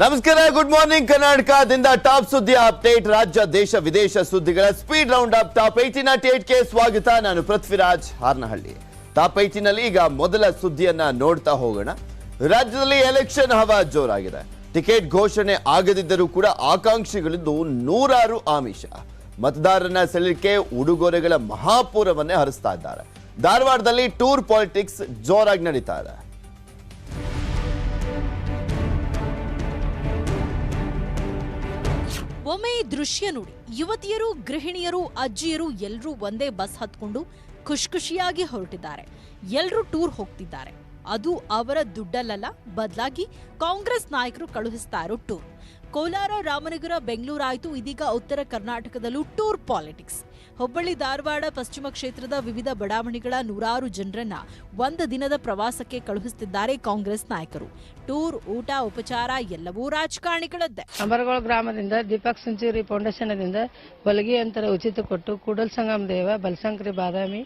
ನಮಸ್ಕಾರ good morning ಕರ್ನಾಟಕದಿಂದ top ಸುದ್ದಿ ಅಪ್ಡೇಟ್. ರಾಜ್ಯ, ದೇಶ, ವಿದೇಶ ಸುದ್ದಿಗಳ ಸ್ಪೀಡ್ ರೌಂಡ್ ಅಪ್ ಟಾಪ್ ಏಟಿನ ಕೆ ಸ್ವಾಗತ. ನಾನು ಪೃಥ್ವಿರಾಜ್ ಹಾರ್ನಹಳ್ಳಿ. ಟಾಪ್ ಏಟಿನಲ್ಲಿ ಈಗ ಮೊದಲ ಸುದ್ದಿಯನ್ನ ನೋಡ್ತಾ ಹೋಗೋಣ. ರಾಜ್ಯದಲ್ಲಿ ಎಲೆಕ್ಷನ್ ಹವಾ ಜೋರಾಗಿದೆ. ಟಿಕೆಟ್ ಘೋಷಣೆ ಆಗದಿದ್ದರೂ ಕೂಡ ಆಕಾಂಕ್ಷಿಗಳಿದ್ದು ನೂರಾರು ಆಮಿಷ. ಮತದಾರನ ಸೆಳೆಯಲಿಕ್ಕೆ ಉಡುಗೊರೆಗಳ ಮಹಾಪೂರವನ್ನೇ ಹರಿಸ್ತಾ ಇದ್ದಾರೆ. ಧಾರವಾಡದಲ್ಲಿ ಟೂರ್ ಪಾಲಿಟಿಕ್ಸ್ ಜೋರಾಗಿ ನಡೀತಾ ಇದೆ. ಒಮ್ಮೆ ಈ ದೃಶ್ಯ ನೋಡಿ, ಯುವತಿಯರು, ಗೃಹಿಣಿಯರು, ಅಜ್ಜಿಯರು ಎಲ್ಲರೂ ಒಂದೇ ಬಸ್ ಹತ್ಕೊಂಡು ಖುಷ್ ಖುಷಿಯಾಗಿ ಹೊರಟಿದ್ದಾರೆ. ಎಲ್ಲರೂ ಟೂರ್ ಹೋಗ್ತಿದ್ದಾರೆ. ಅದು ಅವರ ದುಡ್ಡಲ್ಲ ಬದಲಾಗಿ ಕಾಂಗ್ರೆಸ್ ನಾಯಕರು ಕಳುಹಿಸ್ತಾ ಇರೋ ಟೂರ್. ಕೋಲಾರ, ರಾಮನಗರ, ಬೆಂಗಳೂರಾಯ್ತು ಇದೀಗ ಉತ್ತರ ಕರ್ನಾಟಕದಲ್ಲೂ ಟೂರ್ ಪಾಲಿಟಿಕ್ಸ್. ಹುಬ್ಬಳ್ಳಿ ಧಾರವಾಡ ಪಶ್ಚಿಮ ಕ್ಷೇತ್ರದ ವಿವಿಧ ಬಡಾವಣೆಗಳ ನೂರಾರು ಜನರನ್ನ ಒಂದು ದಿನದ ಪ್ರವಾಸಕ್ಕೆ ಕಳುಹಿಸುತ್ತಿದ್ದಾರೆ ಕಾಂಗ್ರೆಸ್ ನಾಯಕರು. ಟೂರ್, ಊಟ, ಉಪಚಾರ ಎಲ್ಲವೂ ರಾಜಕಾರಣಿಗಳದ್ದೇ. ಅಂಬರಗೋಳ ಗ್ರಾಮದಿಂದ ದೀಪಕ್ ಸಂಚೂರಿ ಫೌಂಡೇಶನ್ದಿಂದ ಹೊಲಗಿ ಅಂತರ ಉಚಿತ ಕೊಟ್ಟು ಕೂಡಲ್ ಸಂಗಮ ದೇವ, ಬಲಸಂಕ್ರಿ ಬಾದಾಮಿ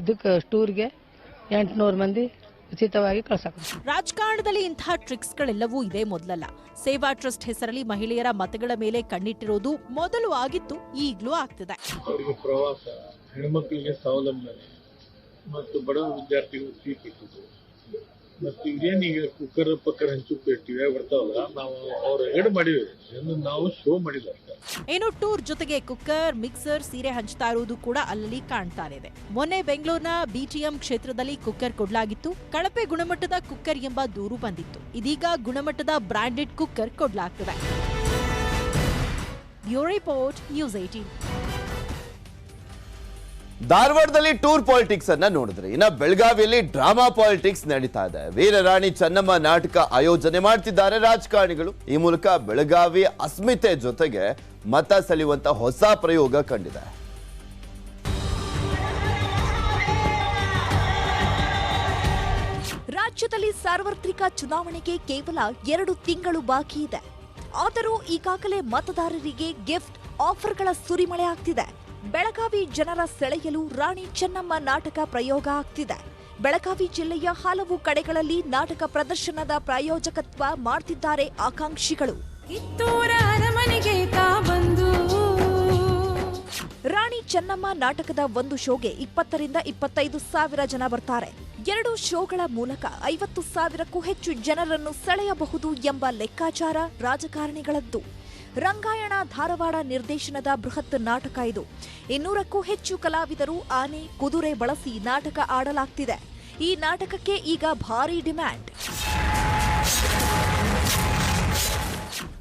ಇದಕ್ಕೆ ಟೂರ್ಗೆ ಎಂಟುನೂರು ಮಂದಿ ಉಚಿತವಾಗಿ ಕಳ್ಸಕ್ಕೆ ರಾಜಕಾರಣದಲ್ಲಿ ಇಂತಹ ಟ್ರಿಕ್ಸ್ಗಳೆಲ್ಲವೂ ಇದೆ ಮೊದಲಲ್ಲ. ಸೇವಾ ಟ್ರಸ್ಟ್ ಹೆಸರಲ್ಲಿ ಮಹಿಳೆಯರ ಮತಗಳ ಮೇಲೆ ಕಣ್ಣಿಟ್ಟಿರೋದು ಮೊದಲು ಆಗಿತ್ತು ಈಗಲೂ ಆಗ್ತಿದೆ. ಅವರಿಗೆ ಪ್ರವಾಸ ಹೆಣ್ಮಕ್ಳಿಗೆ ಸ್ವಾವಲಂಬನೆ ಮತ್ತು ಬಡವ ವಿದ್ಯಾರ್ಥಿಗಳು ಸೀಟ್ ಇಟ್ಟಿದ್ದು. ಮತ್ತು ಈಗ ಕುಕ್ಕರ್ ಪಕ್ಕರ್ ಬರ್ತಾವಲ್ಲ, ನಾವು ಅವ್ರ ಎಡ್ ಮಾಡಿವೆ. ಎಂದು ನಾವು ಶೋ ಮಾಡಿಲ್ಲ ಏನು ಟೂರ್ ಜೊತೆಗೆ ಕುಕ್ಕರ್ ಮಿಕ್ಸರ್ ಸೀರೆ ಹಂಚ್ತಾ ಇರುವುದು ಕೂಡ ಅಲ್ಲಲ್ಲಿ ಕಾಣ್ತಾ ಇದೆ. ಮೊನ್ನೆ ಬೆಂಗಳೂರಿನ ಬಿಟಿಎಂ ಕ್ಷೇತ್ರದಲ್ಲಿ ಕುಕ್ಕರ್ ಕೊಡಲಾಗಿತ್ತು. ಕಳಪೆ ಗುಣಮಟ್ಟದ ಕುಕ್ಕರ್ ಎಂಬ ದೂರು ಬಂದಿತ್ತು. ಇದೀಗ ಗುಣಮಟ್ಟದ ಬ್ರಾಂಡೆಡ್ ಕುಕ್ಕರ್ ಕೊಡಲಾಗ್ತದೆ. ಬ್ಯೂರೋ ರಿಪೋರ್ಟ್, ನ್ಯೂಸ್ ಏಟೀನ್ ಧಾರವಾಡದಲ್ಲಿ ಟೂರ್ ಪಾಲಿಟಿಕ್ಸ್ ಅನ್ನ ನೋಡಿದ್ರಿ. ಇನ್ನ ಬೆಳಗಾವಿಯಲ್ಲಿ ಡ್ರಾಮಾ ಪಾಲಿಟಿಕ್ಸ್ ನಡೀತಾ ಇದೆ. ವೀರರಾಣಿ ಚೆನ್ನಮ್ಮ ನಾಟಕ ಆಯೋಜನೆ ಮಾಡ್ತಿದ್ದಾರೆ ರಾಜಕಾರಣಿಗಳು. ಈ ಮೂಲಕ ಬೆಳಗಾವಿ ಅಸ್ಮಿತೆ ಜೊತೆಗೆ ಮತ ಸೆಳೆಯುವಂತ ಹೊಸ ಪ್ರಯೋಗ ಕಂಡಿದೆ. ರಾಜ್ಯದಲ್ಲಿ ಸಾರ್ವತ್ರಿಕ ಚುನಾವಣೆಗೆ ಕೇವಲ ಎರಡು ತಿಂಗಳು ಬಾಕಿ ಇದೆ. ಆದರೂ ಈಗಾಗಲೇ ಮತದಾರರಿಗೆ ಗಿಫ್ಟ್ ಆಫರ್ಗಳ ಸುರಿಮಳೆ ಆಗ್ತಿದೆ. ಬೆಳಗಾವಿ ಜನರ ಸೆಳೆಯಲು ರಾಣಿ ಚೆನ್ನಮ್ಮ ನಾಟಕ ಪ್ರಯೋಗ ಆಗ್ತಿದೆ. ಬೆಳಗಾವಿ ಜಿಲ್ಲೆಯ ಹಲವು ಕಡೆಗಳಲ್ಲಿ ನಾಟಕ ಪ್ರದರ್ಶನದ ಪ್ರಾಯೋಜಕತ್ವ ಮಾಡ್ತಿದ್ದಾರೆ ಆಕಾಂಕ್ಷಿಗಳು. ರಾಣಿ ಚೆನ್ನಮ್ಮ ನಾಟಕದ ಒಂದು ಶೋಗೆ ಇಪ್ಪತ್ತರಿಂದ ಇಪ್ಪತ್ತೈದು ಸಾವಿರ ಜನ ಬರ್ತಾರೆ. ಎರಡು ಶೋಗಳ ಮೂಲಕ ಐವತ್ತು ಸಾವಿರಕ್ಕೂ ಹೆಚ್ಚು ಜನರನ್ನು ಸೆಳೆಯಬಹುದು ಎಂಬ ಲೆಕ್ಕಾಚಾರ ರಾಜಕಾರಣಿಗಳದ್ದು. ರಂಗಾಯಣ ಧಾರವಾಡ ನಿರ್ದೇಶನದ ಬೃಹತ್ ನಾಟಕ ಇದು. ಇನ್ನೂರಕ್ಕೂ ಹೆಚ್ಚು ಕಲಾವಿದರು ಆನೆ, ಕುದುರೆ ಬಳಸಿ ನಾಟಕ ಆಡಲಾಗ್ತಿದೆ. ಈ ನಾಟಕಕ್ಕೆ ಈಗ ಭಾರೀ ಡಿಮ್ಯಾಂಡ್.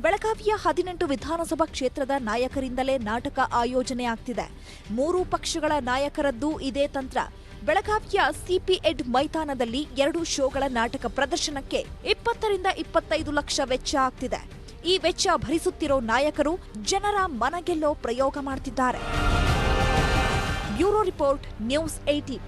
ಬೆಳಗಾವಿಯ ಹದಿನೆಂಟು ವಿಧಾನಸಭಾ ಕ್ಷೇತ್ರದ ನಾಯಕರಿಂದಲೇ ನಾಟಕ ಆಯೋಜನೆ ಆಗ್ತಿದೆ. ಮೂರು ಪಕ್ಷಗಳ ನಾಯಕರದ್ದು ಇದೇ ತಂತ್ರ. ಬೆಳಗಾವಿಯ ಸಿಪಿಎಡ್ ಮೈದಾನದಲ್ಲಿ ಎರಡು ಶೋಗಳ ನಾಟಕ ಪ್ರದರ್ಶನಕ್ಕೆ ಇಪ್ಪತ್ತರಿಂದ ಇಪ್ಪತ್ತೈದು ಲಕ್ಷ ವೆಚ್ಚ ಆಗ್ತಿದೆ. ಈ ವೆಚ್ಚ ಭರಿಸುತ್ತಿರೋ ನಾಯಕರು ಜನರ ಮನಗೆಲ್ಲೋ ಪ್ರಯೋಗ ಮಾಡ್ತಿದ್ದಾರೆ. ಬ್ಯೂರೋ ರಿಪೋರ್ಟ್ ನ್ಯೂಸ್ ಏಟೀನ್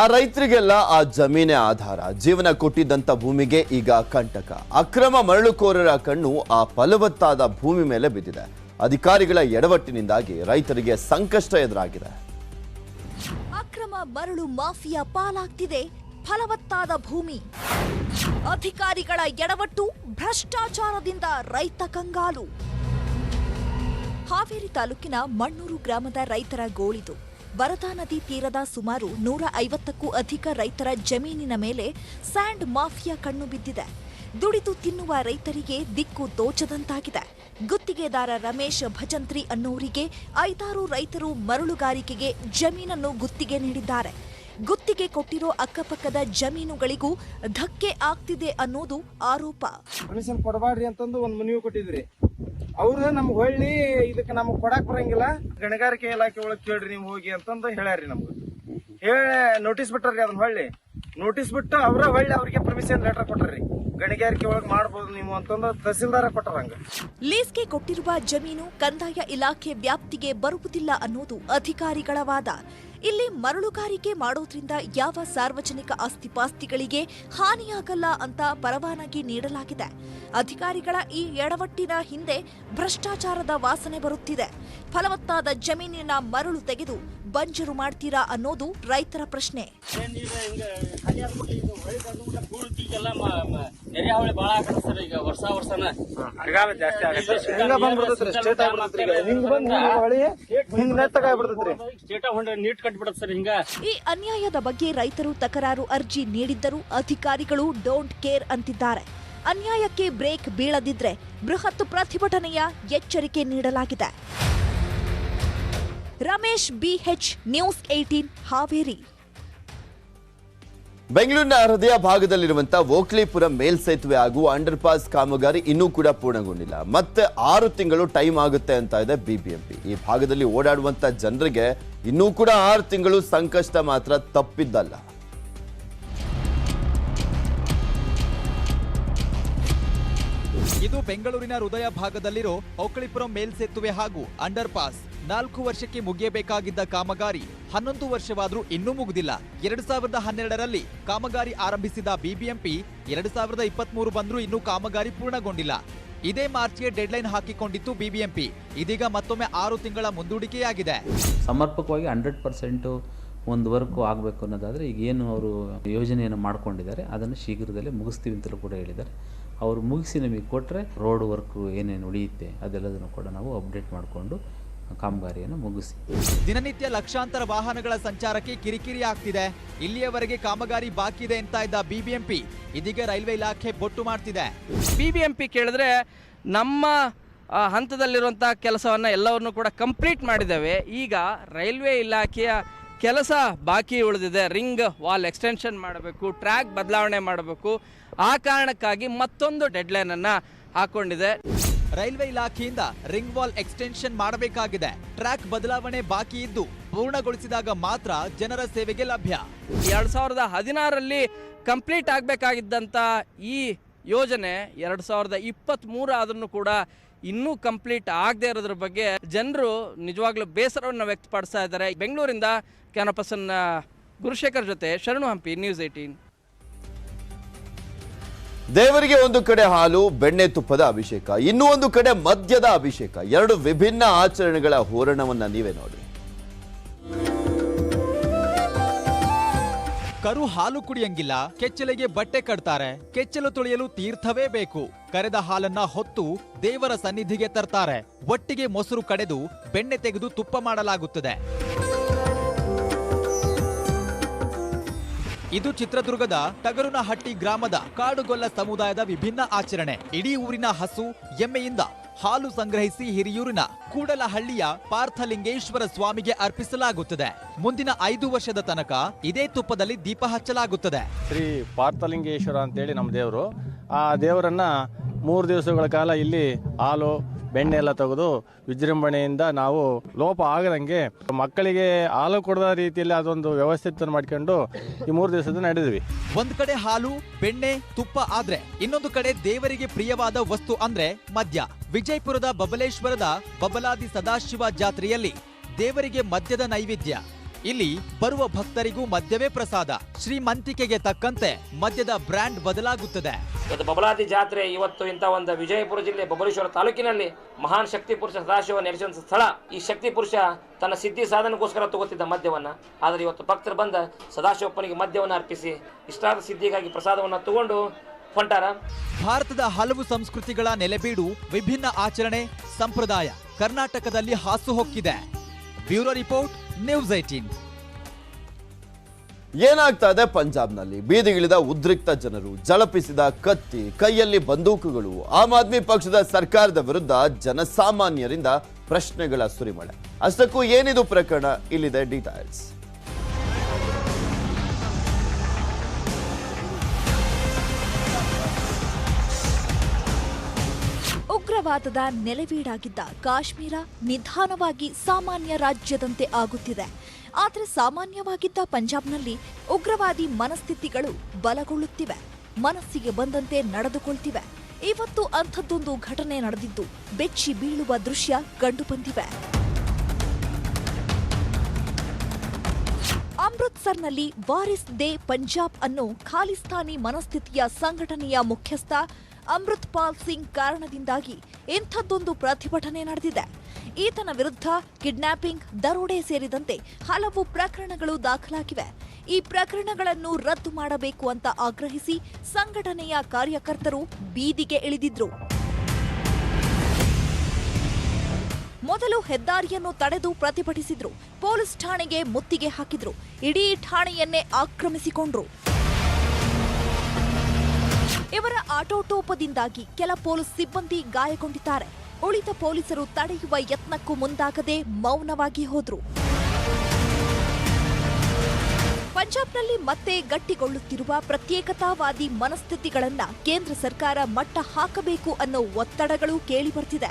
ಆ ರೈತರಿಗೆಲ್ಲ ಆ ಜಮೀನೇ ಆಧಾರ. ಜೀವನ ಕೊಟ್ಟಿದ್ದಂತ ಭೂಮಿಗೆ ಈಗ ಕಂಟಕ. ಅಕ್ರಮ ಮರಳುಕೋರರ ಕಣ್ಣು ಆ ಫಲವತ್ತಾದ ಭೂಮಿ ಮೇಲೆ ಬಿದ್ದಿದೆ. ಅಧಿಕಾರಿಗಳ ಎಡವಟ್ಟಿನಿಂದಾಗಿ ರೈತರಿಗೆ ಸಂಕಷ್ಟ ಎದುರಾಗಿದೆ. ಅಕ್ರಮ ಮರಳು ಮಾಫಿಯಾ ಪಾಲಾಗ್ತಿದೆ. ಫಲವತ್ತಾದ ಭೂಮಿ. ಅಧಿಕಾರಿಗಳ ಎಡವಟ್ಟು ಭ್ರಷ್ಟಾಚಾರದಿಂದ ರೈತ ಕಂಗಾಲು. ಹಾವೇರಿ ತಾಲೂಕಿನ ಮಣ್ಣೂರು ಗ್ರಾಮದ ರೈತರ ಗೋಳಿದು. ವರದಾ ನದಿ ತೀರದ ಸುಮಾರು ನೂರ ಐವತ್ತಕ್ಕೂ ಅಧಿಕ ರೈತರ ಜಮೀನಿನ ಮೇಲೆ ಸ್ಯಾಂಡ್ ಮಾಫಿಯಾ ಕಣ್ಣು ಬಿದ್ದಿದೆ. ದುಡಿದು ತಿನ್ನುವ ರೈತರಿಗೆ ದಿಕ್ಕು ದೋಚದಂತಾಗಿದೆ. ಗುತ್ತಿಗೆದಾರ ರಮೇಶ್ ಭಜಂತ್ರಿ ಅನ್ನೋರಿಗೆ ಐದಾರು ರೈತರು ಮರಳುಗಾರಿಕೆಗೆ ಜಮೀನನ್ನು ಗುತ್ತಿಗೆ ನೀಡಿದ್ದಾರೆ. ಗುತ್ತಿಗೆ ಕೊಟ್ಟಿರೋ ಅಕ್ಕಪಕ್ಕದ ಜಮೀನುಗಳಿಗೂ ಧಕ್ಕೆ ಆಗ್ತಿದೆ ಅನ್ನೋದು ಆರೋಪ. ಪರ್ಮಿಷನ್ ಕೊಡಬಾರ್ರಿ ಅಂತಂದು ಒಂದು ಮನವಿ ಕೊಟ್ಟಿದ್ರಿ. ಅವ್ರು ನಮ್ಗೆ ಹೊಳ್ಳಿ ಇದಕ್ಕೆ ನಮ್ಗೆ ಕೊಡಕ್ ಬರಂಗಿಲ್ಲ. ಗಣಿಗಾರಿಕೆ ಇಲಾಖೆ ಒಳಗೆ ಕೇಳ್ರಿ ನೀವು ಹೋಗಿ ಅಂತಂದು ಹೇಳ್ಯಾರಿ ನಮ್ಗೆ. ಹೇಳಿ ನೋಟಿಸ್ ಬಿಟ್ಟಾರ್ರಿ ಅದನ್ನ ಹೊಳ್ಳಿ. ನೋಟಿಸ್ ಬಿಟ್ಟು ಅವ್ರ ಹೊಳ್ಳಿ ಅವ್ರಿಗೆ ಪರ್ಮಿಷನ್ ಲೆಟರ್ ಕೊಟ್ಟಾರ್ರಿ. ಗಣಿಗಾರಿಕೆ ಒಳಗೆ ಮಾಡ್ಬೋದು ನೀವು ಅಂತಂದು ತಹಸೀಲ್ದಾರ ಕೊಟ್ಟರಂಗ ಲೀಸ್ಗೆ ಕೊಟ್ಟಿರುವ ಜಮೀನು ಕಂದಾಯ ಇಲಾಖೆ ವ್ಯಾಪ್ತಿಗೆ ಬರುವುದಿಲ್ಲ ಅನ್ನೋದು ಅಧಿಕಾರಿಗಳ ವಾದ. ಇಲ್ಲಿ ಮರಳುಗಾರಿಕೆ ಮಾಡೋದ್ರಿಂದ ಯಾವ ಸಾರ್ವಜನಿಕ ಆಸ್ತಿಪಾಸ್ತಿಗಳಿಗೆ ಹಾನಿಯಾಗಲ್ಲ ಅಂತ ಪರವಾನಗಿ ನೀಡಲಾಗಿದೆ. ಅಧಿಕಾರಿಗಳ ಈ ಎಡವಟ್ಟಿನ ಹಿಂದೆ ಭ್ರಷ್ಟಾಚಾರದ ವಾಸನೆ ಬರುತ್ತಿದೆ. ಫಲವತ್ತಾದ ಜಮೀನಿನ ಮರಳು ತೆಗೆದು ಬಂಜರು ಮಾಡ್ತೀರಾ ಅನ್ನೋದು ರೈತರ ಪ್ರಶ್ನೆ. ಎರೆಹುಳಿ ಬಾಳ ಆಗತ್ತೆ ಸರ್ ಈಗ ವರ್ಷ ವರ್ಷನ. ಹಿಂಗ ಬಂದ್ಬಿಡ್ತೈತ್ರಿ ಸ್ಟೇಟ್ ಆಗ್ಬಿಡ್ತೈತ್ರಿ ಈಗ. ಹಿಂಗ್ ಬಂದ್ ಹೊಳಿ ಹಿಂಗ್ ನೆಟ್ಟಗ್ ಆಗ್ಬಿಡ್ತೈತ್ರಿ. ಸ್ಟೇಟ ಹೊಂಡ್ರೆ ನೀಟ್ ಕಟ್ಬಿಡತ್ ಸರ್ ಹಿಂಗ. ಈ ಅನ್ಯಾಯದ ಬಗ್ಗೆ ರೈತರು ತಕರಾರು ಅರ್ಜಿ ನೀಡಿದ್ದರೂ ಅಧಿಕಾರಿಗಳು ಡೋಂಟ್ ಕೇರ್ ಅಂತಿದ್ದಾರೆ. ಅನ್ಯಾಯಕ್ಕೆ ಬ್ರೇಕ್ ಬೀಳದಿದ್ರೆ ಬೃಹತ್ ಪ್ರತಿಭಟನೆಯ ಎಚ್ಚರಿಕೆ ನೀಡಲಾಗಿದೆ. Ramesh BH news eighteen Haveri. ಬೆಂಗಳೂರಿನ ಹೃದಯ ಭಾಗದಲ್ಲಿರುವಂತಹ ಓಕ್ಲಿಪುರ ಮೇಲ್ಸೇತುವೆ ಹಾಗೂ ಅಂಡರ್ ಪಾಸ್ ಕಾಮಗಾರಿ ಇನ್ನೂ ಕೂಡ ಪೂರ್ಣಗೊಂಡಿಲ್ಲ. ಮತ್ತೆ ಆರು ತಿಂಗಳು ಟೈಮ್ ಆಗುತ್ತೆ ಅಂತ ಇದೆ ಬಿಬಿಎಂಪಿ ಈ ಭಾಗದಲ್ಲಿ ಓಡಾಡುವಂತ ಜನರಿಗೆ ಇನ್ನೂ ಕೂಡ ಆರು ತಿಂಗಳು ಸಂಕಷ್ಟ ಮಾತ್ರ ತಪ್ಪಿದ್ದಲ್ಲ. ಇದು ಬೆಂಗಳೂರಿನ ಹೃದಯ ಭಾಗದಲ್ಲಿರೋ ಒಕ್ಕಳಿಪುರಂ ಮೇಲ್ಸೇತುವೆ ಹಾಗೂ ಅಂಡರ್ ಪಾಸ್ ನಾಲ್ಕು ವರ್ಷಕ್ಕೆ ಮುಗಿಯಬೇಕಾಗಿದ್ದ ಕಾಮಗಾರಿ ಹನ್ನೊಂದು ವರ್ಷವಾದರೂ ಇನ್ನೂ ಮುಗಿದಿಲ್ಲ. ಎರಡು ಸಾವಿರದ ಹನ್ನೆರಡರಲ್ಲಿ ಕಾಮಗಾರಿ ಆರಂಭಿಸಿದ ಬಿಬಿಎಂಪಿ ಎರಡು ಸಾವಿರದ ಇಪ್ಪತ್ಮೂರು ಬಂದರೂ ಇನ್ನೂ ಕಾಮಗಾರಿ ಪೂರ್ಣಗೊಂಡಿಲ್ಲ. ಇದೇ ಮಾರ್ಚ್ಗೆ ಡೆಡ್ಲೈನ್ ಹಾಕಿಕೊಂಡಿತ್ತು ಬಿಬಿಎಂಪಿ. ಇದೀಗ ಮತ್ತೊಮ್ಮೆ ಆರು ತಿಂಗಳ ಮುಂದೂಡಿಕೆಯಾಗಿದೆ. ಸಮರ್ಪಕವಾಗಿ ಹಂಡ್ರೆಡ್ ಪರ್ಸೆಂಟು ಒಂದು ವರ್ಕ್ ಆಗಬೇಕು ಅನ್ನೋದಾದರೆ ಈಗ ಏನು ಅವರು ಯೋಜನೆಯನ್ನು ಮಾಡ್ಕೊಂಡಿದ್ದಾರೆ, ಅದನ್ನು ಶೀಘ್ರದಲ್ಲೇ ಮುಗಿಸ್ತೀವಿ ಅಂತಲೂ ಕೂಡ ಹೇಳಿದ್ದಾರೆ. ಅವರು ಮುಗಿಸಿ ನಮಗೆ ಕೊಟ್ಟರೆ ರೋಡ್ ವರ್ಕು ಏನೇನು ಉಳಿಯುತ್ತೆ ಅದೆಲ್ಲದನ್ನು ಕೂಡ ನಾವು ಅಪ್ಡೇಟ್ ಮಾಡಿಕೊಂಡು ಕಾಮಗಾರಿಯನ್ನು ಮುಗಿಸಿ. ದಿನನಿತ್ಯ ಲಕ್ಷಾಂತರ ವಾಹನಗಳ ಸಂಚಾರಕ್ಕೆ ಕಿರಿಕಿರಿ ಆಗ್ತಿದೆ. ಇಲ್ಲಿಯವರೆಗೆ ಕಾಮಗಾರಿ ಬಾಕಿ ಇದೆ ಅಂತ ಇದ್ದ ಬಿಬಿಎಂಪಿ ಇದೀಗ ರೈಲ್ವೆ ಇಲಾಖೆ ಬೊಟ್ಟು ಮಾಡ್ತಿದೆ. ಬಿಬಿಎಂಪಿ ಬಿ ಎಂ ಪಿ ಕೇಳಿದ್ರೆ ನಮ್ಮ ಹಂತದಲ್ಲಿರುವಂತಹ ಹಂತದಲ್ಲಿರುವಂಥ ಕೆಲಸವನ್ನು ಎಲ್ಲವನ್ನು ಕೂಡ ಕಂಪ್ಲೀಟ್ ಮಾಡಿದ್ದೇವೆ. ಈಗ ರೈಲ್ವೆ ಇಲಾಖೆಯ ಕೆಲಸ ಬಾಕಿ ಉಳಿದಿದೆ. ರಿಂಗ್ ವಾಲ್ ಎಕ್ಸ್ಟೆನ್ಷನ್ ಮಾಡಬೇಕು ಟ್ರ್ಯಾಕ್ ಬದಲಾವಣೆ ಮಾಡಬೇಕು. ಆ ಕಾರಣಕ್ಕಾಗಿ ಮತ್ತೊಂದು ಡೆಡ್ಲೈನನ್ನು ಹಾಕ್ಕೊಂಡಿದೆ ರೈಲ್ವೆ ಇಲಾಖೆಯಿಂದ ರಿಂಗ್ ವಾಲ್ ಎಕ್ಸ್ಟೆನ್ಷನ್ ಮಾಡಬೇಕಾಗಿದೆ. ಟ್ರ್ಯಾಕ್ ಬದಲಾವಣೆ ಬಾಕಿ ಇದ್ದು ಪೂರ್ಣಗೊಳಿಸಿದಾಗ ಮಾತ್ರ ಜನರ ಸೇವೆಗೆ ಲಭ್ಯ. ಎರಡ್ ಸಾವಿರದ ಹದಿನಾರರಲ್ಲಿ ಕಂಪ್ಲೀಟ್ ಆಗಬೇಕಾಗಿದ್ದಂಥ ಈ ಯೋಜನೆ ಎರಡು ಸಾವಿರದ ಇಪ್ಪತ್ತ್ಮೂರು ಆದ್ರೂ ಕೂಡ ಇನ್ನೂ ಕಂಪ್ಲೀಟ್ ಆಗದೆ ಇರೋದ್ರ ಬಗ್ಗೆ ಜನರು ನಿಜವಾಗ್ಲೂ ಬೇಸರವನ್ನು ವ್ಯಕ್ತಪಡಿಸ್ತಾ ಇದ್ದಾರೆ. ಬೆಂಗಳೂರಿಂದ ಕ್ಯಾನಪಸನ್ ಗುರುಶೇಖರ್ ಜೊತೆ ಶರಣು ಹಂಪಿ ನ್ಯೂಸ್ ಏಯ್ಟೀನ್. ದೇವರಿಗೆ ಒಂದು ಕಡೆ ಹಾಲು, ಬೆಣ್ಣೆ ತುಪ್ಪದ ಅಭಿಷೇಕ, ಇನ್ನೂ ಒಂದು ಕಡೆ ಮದ್ಯದ ಅಭಿಷೇಕ. ಎರಡು ವಿಭಿನ್ನ ಆಚರಣೆಗಳ ಹೋರಣವನ್ನ ನೀವೇ ನೋಡಿ. ಕರು ಹಾಲು ಕುಡಿಯಂಗಿಲ್ಲ, ಕೆಚ್ಚಲಿಗೆ ಬಟ್ಟೆ ಕಟ್ತಾರೆ. ಕೆಚ್ಚಲು ತೊಳೆಯಲು ತೀರ್ಥವೇ ಬೇಕು. ಕರೆದ ಹಾಲನ್ನ ಹೊತ್ತು ದೇವರ ಸನ್ನಿಧಿಗೆ ತರ್ತಾರೆ. ಒಟ್ಟಿಗೆ ಮೊಸರು ಕಡೆದು ಬೆಣ್ಣೆ ತೆಗೆದು ತುಪ್ಪ ಮಾಡಲಾಗುತ್ತದೆ. ಇದು ಚಿತ್ರದುರ್ಗದ ತಗರುನಹಟ್ಟಿ ಗ್ರಾಮದ ಕಾಡುಗೊಲ್ಲ ಸಮುದಾಯದ ವಿಭಿನ್ನ ಆಚರಣೆ. ಇಡೀ ಊರಿನ ಹಸು, ಎಮ್ಮೆಯಿಂದ ಹಾಲು ಸಂಗ್ರಹಿಸಿ ಹಿರಿಯೂರಿನ ಕೂಡಲಹಳ್ಳಿಯ ಪಾರ್ಥಲಿಂಗೇಶ್ವರ ಸ್ವಾಮಿಗೆ ಅರ್ಪಿಸಲಾಗುತ್ತದೆ. ಮುಂದಿನ ಐದು ವರ್ಷದ ತನಕ ಇದೇ ತುಪ್ಪದಲ್ಲಿ ದೀಪ ಹಚ್ಚಲಾಗುತ್ತದೆ. ಶ್ರೀ ಪಾರ್ಥಲಿಂಗೇಶ್ವರ ಅಂತೇಳಿ ನಮ್ಮ ದೇವರು. ಆ ದೇವರನ್ನ ಮೂರು ದಿವಸಗಳ ಕಾಲ ಇಲ್ಲಿ ಹಾಲು ಬೆಣ್ಣೆ ಎಲ್ಲ ತೆಗೆದು ವಿಜೃಂಭಣೆಯಿಂದ ನಾವು ಲೋಪ ಆಗದಂಗೆ ಮಕ್ಕಳಿಗೆ ಹಾಲು ಕೊಡದ ರೀತಿಯಲ್ಲಿ ಅದೊಂದು ವ್ಯವಸ್ಥಿತ ಮಾಡ್ಕೊಂಡು ಈ ಮೂರು ದಿವಸದ ನಡೆದ್ವಿ ಒಂದ್ ಕಡೆ ಹಾಲು, ಬೆಣ್ಣೆ, ತುಪ್ಪ ಆದ್ರೆ ಇನ್ನೊಂದು ಕಡೆ ದೇವರಿಗೆ ಪ್ರಿಯವಾದ ವಸ್ತು ಅಂದ್ರೆ ಮದ್ಯ. ವಿಜಯಪುರದ ಬಬಲೇಶ್ವರದ ಬಬಲಾದಿ ಸದಾಶಿವ ಜಾತ್ರೆಯಲ್ಲಿ ದೇವರಿಗೆ ಮದ್ಯದ ನೈವೇದ್ಯ. ಇಲ್ಲಿ ಬರುವ ಭಕ್ತರಿಗೂ ಮದ್ಯವೇ ಪ್ರಸಾದ. ಶ್ರೀಮಂತಿಕೆಗೆ ತಕ್ಕಂತೆ ಮದ್ಯದ ಬ್ರ್ಯಾಂಡ್ ಬದಲಾಗುತ್ತದೆ. ಇವತ್ತು ಬಬಲಾದಿ ಜಾತ್ರೆ ಇವತ್ತು ಇಂಥ ಒಂದು ವಿಜಯಪುರ ಜಿಲ್ಲೆ ಬಬಲೇಶ್ವರ ತಾಲೂಕಿನಲ್ಲಿ ಮಹಾನ್ ಶಕ್ತಿ ಪುರುಷ ಸದಾಶಿವ ನೆಲೆಸಿದ ಸ್ಥಳ. ಈ ಶಕ್ತಿ ಪುರುಷ ತನ್ನ ಸಿದ್ಧಿ ಸಾಧನೆಗೋಸ್ಕರ ತಗೋತಿದ್ದ ಮದ್ಯವನ್ನ. ಆದರೆ ಇವತ್ತು ಭಕ್ತರು ಬಂದ ಸದಾಶಿವಪ್ಪನಿಗೆ ಮದ್ಯವನ್ನು ಅರ್ಪಿಸಿ ಇಷ್ಟಾದ ಸಿದ್ಧಿಗಾಗಿ ಪ್ರಸಾದವನ್ನು ತಗೊಂಡು ಹೊಂಟಾರ. ಭಾರತದ ಹಲವು ಸಂಸ್ಕೃತಿಗಳ ನೆಲೆಬೀಡು ವಿಭಿನ್ನ ಆಚರಣೆ ಸಂಪ್ರದಾಯ ಕರ್ನಾಟಕದಲ್ಲಿ ಹಾಸುಹೊಕ್ಕಿದೆ ಬ್ಯೂರೋ ರಿಪೋರ್ಟ್ ನ್ಯೂಸ್ ಏಟೀನ್ ಏನಾಗ್ತಾ ಇದೆ ಪಂಜಾಬ್ನಲ್ಲಿ? ಬೀದಿಗಿಳಿದ ಉದ್ರಿಕ್ತ ಜನರು, ಜಳಪಿಸಿದ ಕತ್ತಿ, ಕೈಯಲ್ಲಿ ಬಂದೂಕುಗಳು, ಆಮ್ ಆದ್ಮಿ ಪಕ್ಷದ ಸರ್ಕಾರದ ವಿರುದ್ಧ ಜನಸಾಮಾನ್ಯರಿಂದ ಪ್ರಶ್ನೆಗಳ ಸುರಿಮಳೆ. ಅಷ್ಟಕ್ಕೂ ಏನಿದು ಪ್ರಕರಣ? ಇಲ್ಲಿದೆ ಡೀಟೇಲ್ಸ್ ಉಗ್ರವಾದದ ನೆಲೆವೀಡಾಗಿದ್ದ ಕಾಶ್ಮೀರ ನಿಧಾನವಾಗಿ ಸಾಮಾನ್ಯ ರಾಜ್ಯದಂತೆ ಆಗುತ್ತಿದೆ. ಆದರೆ ಸಾಮಾನ್ಯವಾಗಿದ್ದ ಪಂಜಾಬ್ನಲ್ಲಿ ಉಗ್ರವಾದಿ ಮನಸ್ಥಿತಿಗಳು ಬಲಗೊಳ್ಳುತ್ತಿವೆ. ಮನಸ್ಸಿಗೆ ಬಂದಂತೆ ನಡೆದುಕೊಳ್ತಿವೆ. ಇವತ್ತು ಅಂಥದ್ದೊಂದು ಘಟನೆ ನಡೆದಿದ್ದು ಬೆಚ್ಚಿ ಬೀಳುವ ದೃಶ್ಯ ಕಂಡುಬಂದಿವೆ. ಅಮೃತ್ಸರ್ನಲ್ಲಿ ವಾರಿಸ್ ದೇ ಪಂಜಾಬ್ ಅನ್ನು ಖಾಲಿಸ್ತಾನಿ ಮನಸ್ಥಿತಿಯ ಸಂಘಟನೆಯ ಮುಖ್ಯಸ್ಥ ಅಮೃತ್ ಪಾಲ್ ಸಿಂಗ್ ಕಾರಣದಿಂದಾಗಿ ಇಂಥದ್ದೊಂದು ಪ್ರತಿಭಟನೆ ನಡೆದಿದೆ. ಈತನ ವಿರುದ್ಧ ಕಿಡ್ನಾಪಿಂಗ್, ದರೋಡೆ ಸೇರಿದಂತೆ ಹಲವು ಪ್ರಕರಣಗಳು ದಾಖಲಾಗಿವೆ. ಈ ಪ್ರಕರಣಗಳನ್ನು ರದ್ದು ಮಾಡಬೇಕು ಅಂತ ಆಗ್ರಹಿಸಿ ಸಂಘಟನೆಯ ಕಾರ್ಯಕರ್ತರು ಬೀದಿಗೆ ಇಳಿದಿದ್ರು. ಮೊದಲು ಹೆದ್ದಾರಿಯನ್ನು ತಡೆದು ಪ್ರತಿಭಟಿಸಿದ್ರು. ಪೊಲೀಸ್ ಠಾಣೆಗೆ ಮುತ್ತಿಗೆ ಹಾಕಿದ್ರು. ಇಡೀ ಠಾಣೆಯನ್ನೇ ಆಕ್ರಮಿಸಿಕೊಂಡ್ರು. ಇವರ ಆಟೋಟೋಪದಿಂದಾಗಿ ಕೆಲ ಪೊಲೀಸ್ ಸಿಬ್ಬಂದಿ ಗಾಯಗೊಂಡಿದ್ದಾರೆ. ಉಳಿದ ಪೊಲೀಸರು ತಡೆಯುವ ಯತ್ನಕ್ಕೂ ಮುಂದಾಗದೆ ಮೌನವಾಗಿ ಹೋದ್ರು. ಪಂಜಾಬ್ನಲ್ಲಿ ಮತ್ತೆ ಗಟ್ಟಿಗೊಳ್ಳುತ್ತಿರುವ ಪ್ರತ್ಯೇಕತಾವಾದಿ ಮನಸ್ಥಿತಿಗಳನ್ನ ಕೇಂದ್ರ ಸರ್ಕಾರ ಮಟ್ಟ ಹಾಕಬೇಕು ಅನ್ನೋ ಒತ್ತಡಗಳು ಕೇಳಿಬರ್ತಿದೆ.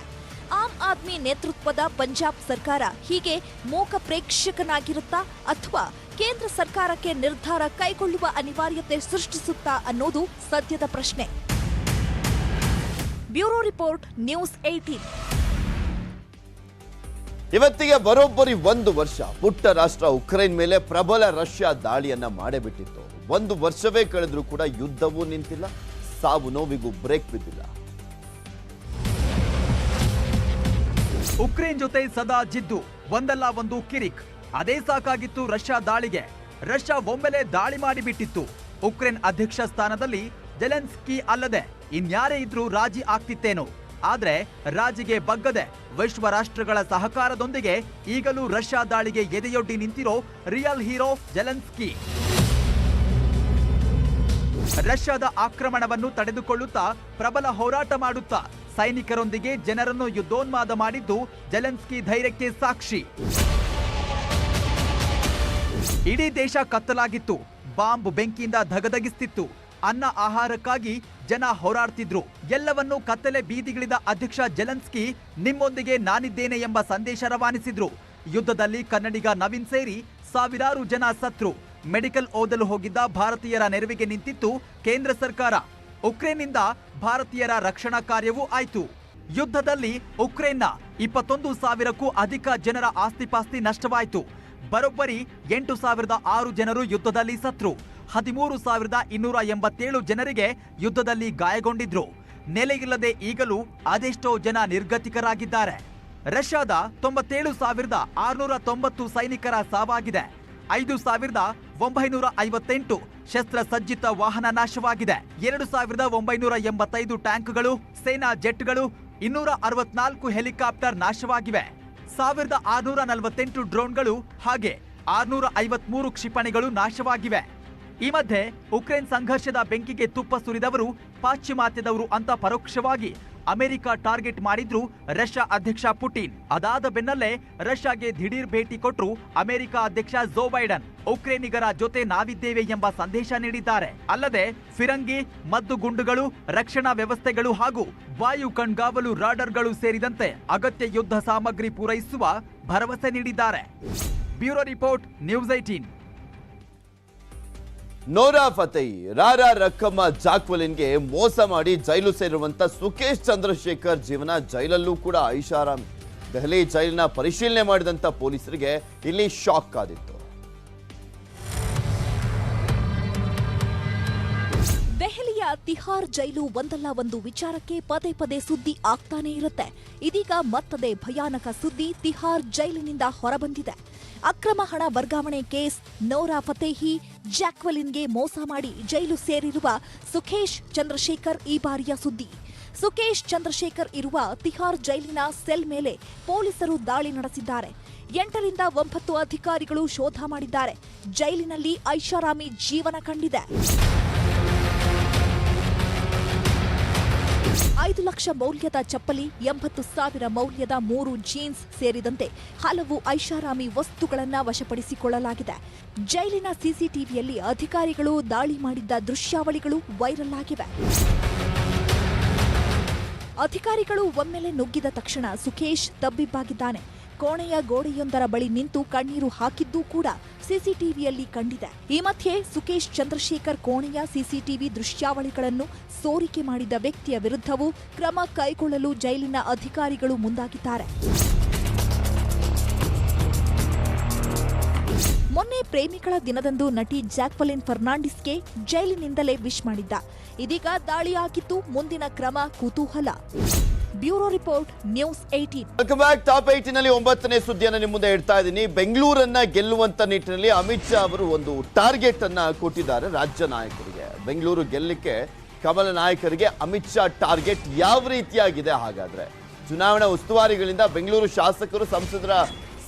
ಆಮ್ ಆದ್ಮಿ ನೇತೃತ್ವದ ಪಂಜಾಬ್ ಸರ್ಕಾರ ಹೀಗೆ ಮೂಕ ಪ್ರೇಕ್ಷಕನಾಗಿರುತ್ತಾ ಅಥವಾ ಕೇಂದ್ರ ಸರ್ಕಾರಕ್ಕೆ ನಿರ್ಧಾರ ಕೈಗೊಳ್ಳುವ ಅನಿವಾರ್ಯತೆ ಸೃಷ್ಟಿಸುತ್ತಾ ಅನ್ನೋದು ಸದ್ಯದ ಪ್ರಶ್ನೆ. ಬ್ಯೂರೋ ರಿಪೋರ್ಟ್ ನ್ಯೂಸ್ ಏಟೀನ್ ಇವತ್ತಿಗೆ ಬರೋಬ್ಬರಿ ಒಂದು ವರ್ಷ. ಪುಟ್ಟ ರಾಷ್ಟ್ರ ಉಕ್ರೇನ್ ಮೇಲೆ ಪ್ರಬಲ ರಷ್ಯಾ ದಾಳಿಯನ್ನ ಮಾಡಿಬಿಟ್ಟಿತ್ತು. ಒಂದು ವರ್ಷವೇ ಕಳೆದರೂ ಕೂಡ ಯುದ್ಧವೂ ನಿಂತಿಲ್ಲ. ಸಾವು ನೋವಿಗೂ ಬ್ರೇಕ್ ಬಿದ್ದಿಲ್ಲ. ಉಕ್ರೇನ್ ಜೊತೆ ಸದಾ ಜಿದ್ದು. ಒಂದಲ್ಲ ಒಂದು ಕಿರಿಕ್. ಅದೇ ಸಾಕಾಗಿತ್ತು ರಷ್ಯಾ ದಾಳಿಗೆ. ರಷ್ಯಾ ಒಮ್ಮೆಲೆ ದಾಳಿ ಮಾಡಿಬಿಟ್ಟಿತ್ತು. ಉಕ್ರೇನ್ ಅಧ್ಯಕ್ಷ ಸ್ಥಾನದಲ್ಲಿ ಜೆಲೆನ್ಸ್ಕಿ ಅಲ್ಲದೆ ಇನ್ಯಾರೇ ಇದ್ರೂ ರಾಜಿ ಆಗ್ತಿತ್ತೇನೋ. ಆದ್ರೆ ರಾಜಿಗೆ ಬಗ್ಗದೆ ವಿಶ್ವ ರಾಷ್ಟ್ರಗಳ ಸಹಕಾರದೊಂದಿಗೆ ಈಗಲೂ ರಷ್ಯಾ ದಾಳಿಗೆ ಎದೆಯೊಡ್ಡಿ ನಿಂತಿರೋ ರಿಯಲ್ ಹೀರೋ ಜೆಲೆನ್ಸ್ಕಿ. ರಷ್ಯಾದ ಆಕ್ರಮಣವನ್ನು ತಡೆದುಕೊಳ್ಳುತ್ತಾ ಪ್ರಬಲ ಹೋರಾಟ ಮಾಡುತ್ತಾ ಸೈನಿಕರೊಂದಿಗೆ ಜನರನ್ನು ಯುದ್ಧೋನ್ಮಾದ ಮಾಡಿದ್ದು ಜೆಲೆನ್ಸ್ಕಿ ಧೈರ್ಯಕ್ಕೆ ಸಾಕ್ಷಿ. ಇಡೀ ದೇಶ ಕತ್ತಲಾಗಿತ್ತು. ಬಾಂಬ್ ಬೆಂಕಿಯಿಂದ ಧಗಧಗಿಸ್ತಿತ್ತು. ಅನ್ನ ಆಹಾರಕ್ಕಾಗಿ ಜನ ಹೋರಾಡ್ತಿದ್ರು. ಎಲ್ಲವನ್ನೂ ಕತ್ತಲೆ ಬೀದಿಗಿಳಿದ ಅಧ್ಯಕ್ಷ ಜೆಲೆನ್ಸ್ಕಿ ನಿಮ್ಮೊಂದಿಗೆ ನಾನಿದ್ದೇನೆ ಎಂಬ ಸಂದೇಶ ರವಾನಿಸಿದ್ರು. ಯುದ್ಧದಲ್ಲಿ ಕನ್ನಡಿಗ ನವೀನ್ ಸೇರಿ ಸಾವಿರಾರು ಜನ ಸತ್ರು. ಮೆಡಿಕಲ್ ಓದಲು ಹೋಗಿದ್ದ ಭಾರತೀಯರ ನೆರವಿಗೆ ನಿಂತಿತ್ತು ಕೇಂದ್ರ ಸರ್ಕಾರ. ಉಕ್ರೇನ್ನಿಂದ ಭಾರತೀಯರ ರಕ್ಷಣಾ ಕಾರ್ಯವೂ ಆಯಿತು. ಯುದ್ಧದಲ್ಲಿ ಉಕ್ರೇನ್ನ ಇಪ್ಪತ್ತೊಂದು ಸಾವಿರಕ್ಕೂ ಅಧಿಕ ಜನರ ಆಸ್ತಿಪಾಸ್ತಿ ನಷ್ಟವಾಯಿತು. ಬರೋಬ್ಬರಿ ಎಂಟು ಸಾವಿರದ ಆರು ಜನರು ಯುದ್ಧದಲ್ಲಿ ಸತ್ರು, ಹದಿಮೂರು ಸಾವಿರದ ಇನ್ನೂರ ಎಂಬತ್ತೇಳು ಜನರಿಗೆ ಯುದ್ಧದಲ್ಲಿ ಗಾಯಗೊಂಡಿದ್ರು. ನೆಲೆಯಿಲ್ಲದೆ ಈಗಲೂ ಅದೆಷ್ಟೋ ಜನ ನಿರ್ಗತಿಕರಾಗಿದ್ದಾರೆ. ರಷ್ಯಾದ ತೊಂಬತ್ತೇಳು ಸಾವಿರದ ಆರುನೂರ ತೊಂಬತ್ತು ಸೈನಿಕರ ಸಾವಾಗಿದೆ. ಐದು ಸಾವಿರದ ಒಂಬೈನೂರ ಐವತ್ತೆಂಟು ಶಸ್ತ್ರಸಜ್ಜಿತ ವಾಹನ ನಾಶವಾಗಿದೆ. ಎರಡು ಸಾವಿರದ ಒಂಬೈನೂರ ಎಂಬತ್ತೈದು ಟ್ಯಾಂಕ್ಗಳು, ಸೇನಾ ಜೆಟ್ಗಳು, ಇನ್ನೂರ ಅರವತ್ನಾಲ್ಕು ಹೆಲಿಕಾಪ್ಟರ್ ನಾಶವಾಗಿವೆ. ಸಾವಿರದ ಆರುನೂರ ನಲವತ್ತೆಂಟು ಡ್ರೋನ್ಗಳು ಹಾಗೆ ಆರುನೂರ ಐವತ್ಮೂರು ಕ್ಷಿಪಣಿಗಳು ನಾಶವಾಗಿವೆ. ಈ ಮಧ್ಯೆ ಉಕ್ರೇನ್ ಸಂಘರ್ಷದ ಬೆಂಕಿಗೆ ತುಪ್ಪ ಸುರಿದವರು ಪಾಶ್ಚಿಮಾತ್ಯದವರು ಅಂತ ಪರೋಕ್ಷವಾಗಿ ಅಮೆರಿಕ ಟಾರ್ಗೆಟ್ ಮಾಡಿದ್ರು ರಷ್ಯಾ ಅಧ್ಯಕ್ಷ ಪುಟಿನ್. ಅದಾದ ಬೆನ್ನಲ್ಲೇ ರಷ್ಯಾಗೆ ದಿಢೀರ್ ಭೇಟಿ ಕೊಟ್ಟರು ಅಮೆರಿಕ ಅಧ್ಯಕ್ಷ ಜೋ ಬೈಡನ್. ಉಕ್ರೇನಿಗರ ಜೊತೆ ನಾವಿದ್ದೇವೆ ಎಂಬ ಸಂದೇಶ ನೀಡಿದ್ದಾರೆ. ಅಲ್ಲದೆ ಫಿರಂಗಿ, ಮದ್ದು ಗುಂಡುಗಳು, ರಕ್ಷಣಾ ವ್ಯವಸ್ಥೆಗಳು ಹಾಗೂ ವಾಯು ಕಣ್ಗಾವಲು ರಾಡರ್ಗಳು ಸೇರಿದಂತೆ ಅಗತ್ಯ ಯುದ್ಧ ಸಾಮಗ್ರಿ ಪೂರೈಸುವ ಭರವಸೆ ನೀಡಿದ್ದಾರೆ. Bureau report, news eighteen Nora Fatehi, ರಾರಾ ರಕ್ಕಮ್ಮ ಜಾಕ್ವಲಿನ್ಗೆ ಮೋಸ ಮಾಡಿ ಜೈಲು ಸೇರುವಂತ ಸುಕೇಶ್ ಚಂದ್ರಶೇಖರ್ ಜೀವನ ಜೈಲಲ್ಲೂ ಕೂಡ ಐಷಾರಾಮಿ. ದೆಹಲಿ ಜೈಲಿನ ಪರಿಶೀಲನೆ ಮಾಡಿದಂತ ಪೊಲೀಸರಿಗೆ ಇಲ್ಲಿ ಶಾಕ್ ಕಾದಿತ್ತು ತಿಹಾರ್ ಜೈಲು ಒಂದಲ್ಲ ಒಂದು ವಿಚಾರಕ್ಕೆ ಪದೇ ಪದೇ ಸುದ್ದಿ ಆಗ್ತಾನೆ ಇರುತ್ತೆ. ಇದೀಗ ಮತ್ತದೇ ಭಯಾನಕ ಸುದ್ದಿ ತಿಹಾರ್ ಜೈಲಿನಿಂದ ಹೊರಬಂದಿದೆ. ಅಕ್ರಮ ಹಣ ವರ್ಗಾವಣೆ ಕೇಸ್, ನೋರಾ ಫತೇಹಿ, ಜಾಕ್ವೆಲಿನ್ಗೆ ಮೋಸ ಮಾಡಿ ಜೈಲು ಸೇರಿರುವ ಸುಖೇಶ್ ಚಂದ್ರಶೇಖರ್ ಈ ಬಾರಿಯ ಸುದ್ದಿ. ಸುಖೇಶ್ ಚಂದ್ರಶೇಖರ್ ಇರುವ ತಿಹಾರ್ ಜೈಲಿನ ಸೆಲ್ ಮೇಲೆ ಪೊಲೀಸರು ದಾಳಿ ನಡೆಸಿದ್ದಾರೆ. ಎಂಟರಿಂದ ಒಂಬತ್ತು ಅಧಿಕಾರಿಗಳು ಶೋಧ ಮಾಡಿದ್ದಾರೆ. ಜೈಲಿನಲ್ಲಿ ಐಷಾರಾಮಿ ಜೀವನ ಕಂಡಿದೆ. ಐದು ಲಕ್ಷ ಮೌಲ್ಯದ ಚಪ್ಪಲಿ, ಎಂಬತ್ತು ಸಾವಿರ ಮೌಲ್ಯದ ಮೂರು ಜೀನ್ಸ್ ಸೇರಿದಂತೆ ಹಲವು ಐಷಾರಾಮಿ ವಸ್ತುಗಳನ್ನು ವಶಪಡಿಸಿಕೊಳ್ಳಲಾಗಿದೆ. ಜೈಲಿನ ಸಿಸಿಟಿವಿಯಲ್ಲಿ ಅಧಿಕಾರಿಗಳು ದಾಳಿ ಮಾಡಿದ್ದ ದೃಶ್ಯಾವಳಿಗಳು ವೈರಲ್ ಆಗಿವೆ. ಅಧಿಕಾರಿಗಳು ಒಮ್ಮೆಲೆ ನುಗ್ಗಿದ ತಕ್ಷಣ ಸುಖೇಶ್ ತಬ್ಬಿಬ್ಬಾಗಿದ್ದಾನೆ. ಕೋಣೆಯ ಗೋಡೆಯೊಂದರ ಬಳಿ ನಿಂತು ಕಣ್ಣೀರು ಹಾಕಿದ್ದೂ ಕೂಡ ಸಿಸಿಟಿವಿಯಲ್ಲಿ ಕಂಡಿದೆ. ಈ ಮಧ್ಯೆ ಸುಕೇಶ್ ಚಂದ್ರಶೇಖರ್ ಕೋಣೆಯ ಸಿಸಿಟಿವಿ ದೃಶ್ಯಾವಳಿಗಳನ್ನು ಸೋರಿಕೆ ಮಾಡಿದ ವ್ಯಕ್ತಿಯ ವಿರುದ್ಧವೂ ಕ್ರಮ ಕೈಗೊಳ್ಳಲು ಜೈಲಿನ ಅಧಿಕಾರಿಗಳು ಮುಂದಾಗಿದ್ದಾರೆ. ಮೊನ್ನೆ ಪ್ರೇಮಿಗಳ ದಿನದಂದು ನಟಿ ಜಾಕ್ವಲಿನ್ ಫರ್ನಾಂಡಿಸ್ಗೆ ಜೈಲಿನಿಂದಲೇ ವಿಶ್ ಮಾಡಿದ್ದ. ಇದೀಗ ದಾಳಿಯಾಗಿದ್ದು ಮುಂದಿನ ಕ್ರಮ ಕುತೂಹಲ. Bureau report news eighteen welcome back ಟಾಪ್ನಲ್ಲಿ ಒಂಬತ್ತನೇ ಸುದ್ದಿಯನ್ನು ನಿಮ್ಮ ಮುಂದೆ ಇಡ್ತಾ ಇದ್ದೀನಿ. ಬೆಂಗಳೂರನ್ನ ಗೆಲ್ಲುವಂತ ನಿಟ್ಟಿನಲ್ಲಿ ಅಮಿತ್ ಶಾ ಅವರು ಒಂದು ಟಾರ್ಗೆಟ್ ಅನ್ನ ಕೊಟ್ಟಿದ್ದಾರೆ ರಾಜ್ಯ ನಾಯಕರಿಗೆ. ಬೆಂಗಳೂರು ಗೆಲ್ಲಕ್ಕೆ ಕಮಲ ನಾಯಕರಿಗೆ ಅಮಿತ್ ಶಾ ಟಾರ್ಗೆಟ್ ಯಾವ ರೀತಿಯಾಗಿದೆ ಹಾಗಾದ್ರೆ? ಚುನಾವಣಾ ಉಸ್ತುವಾರಿಗಳಿಂದ ಬೆಂಗಳೂರು ಶಾಸಕರು ಸಂಸದರ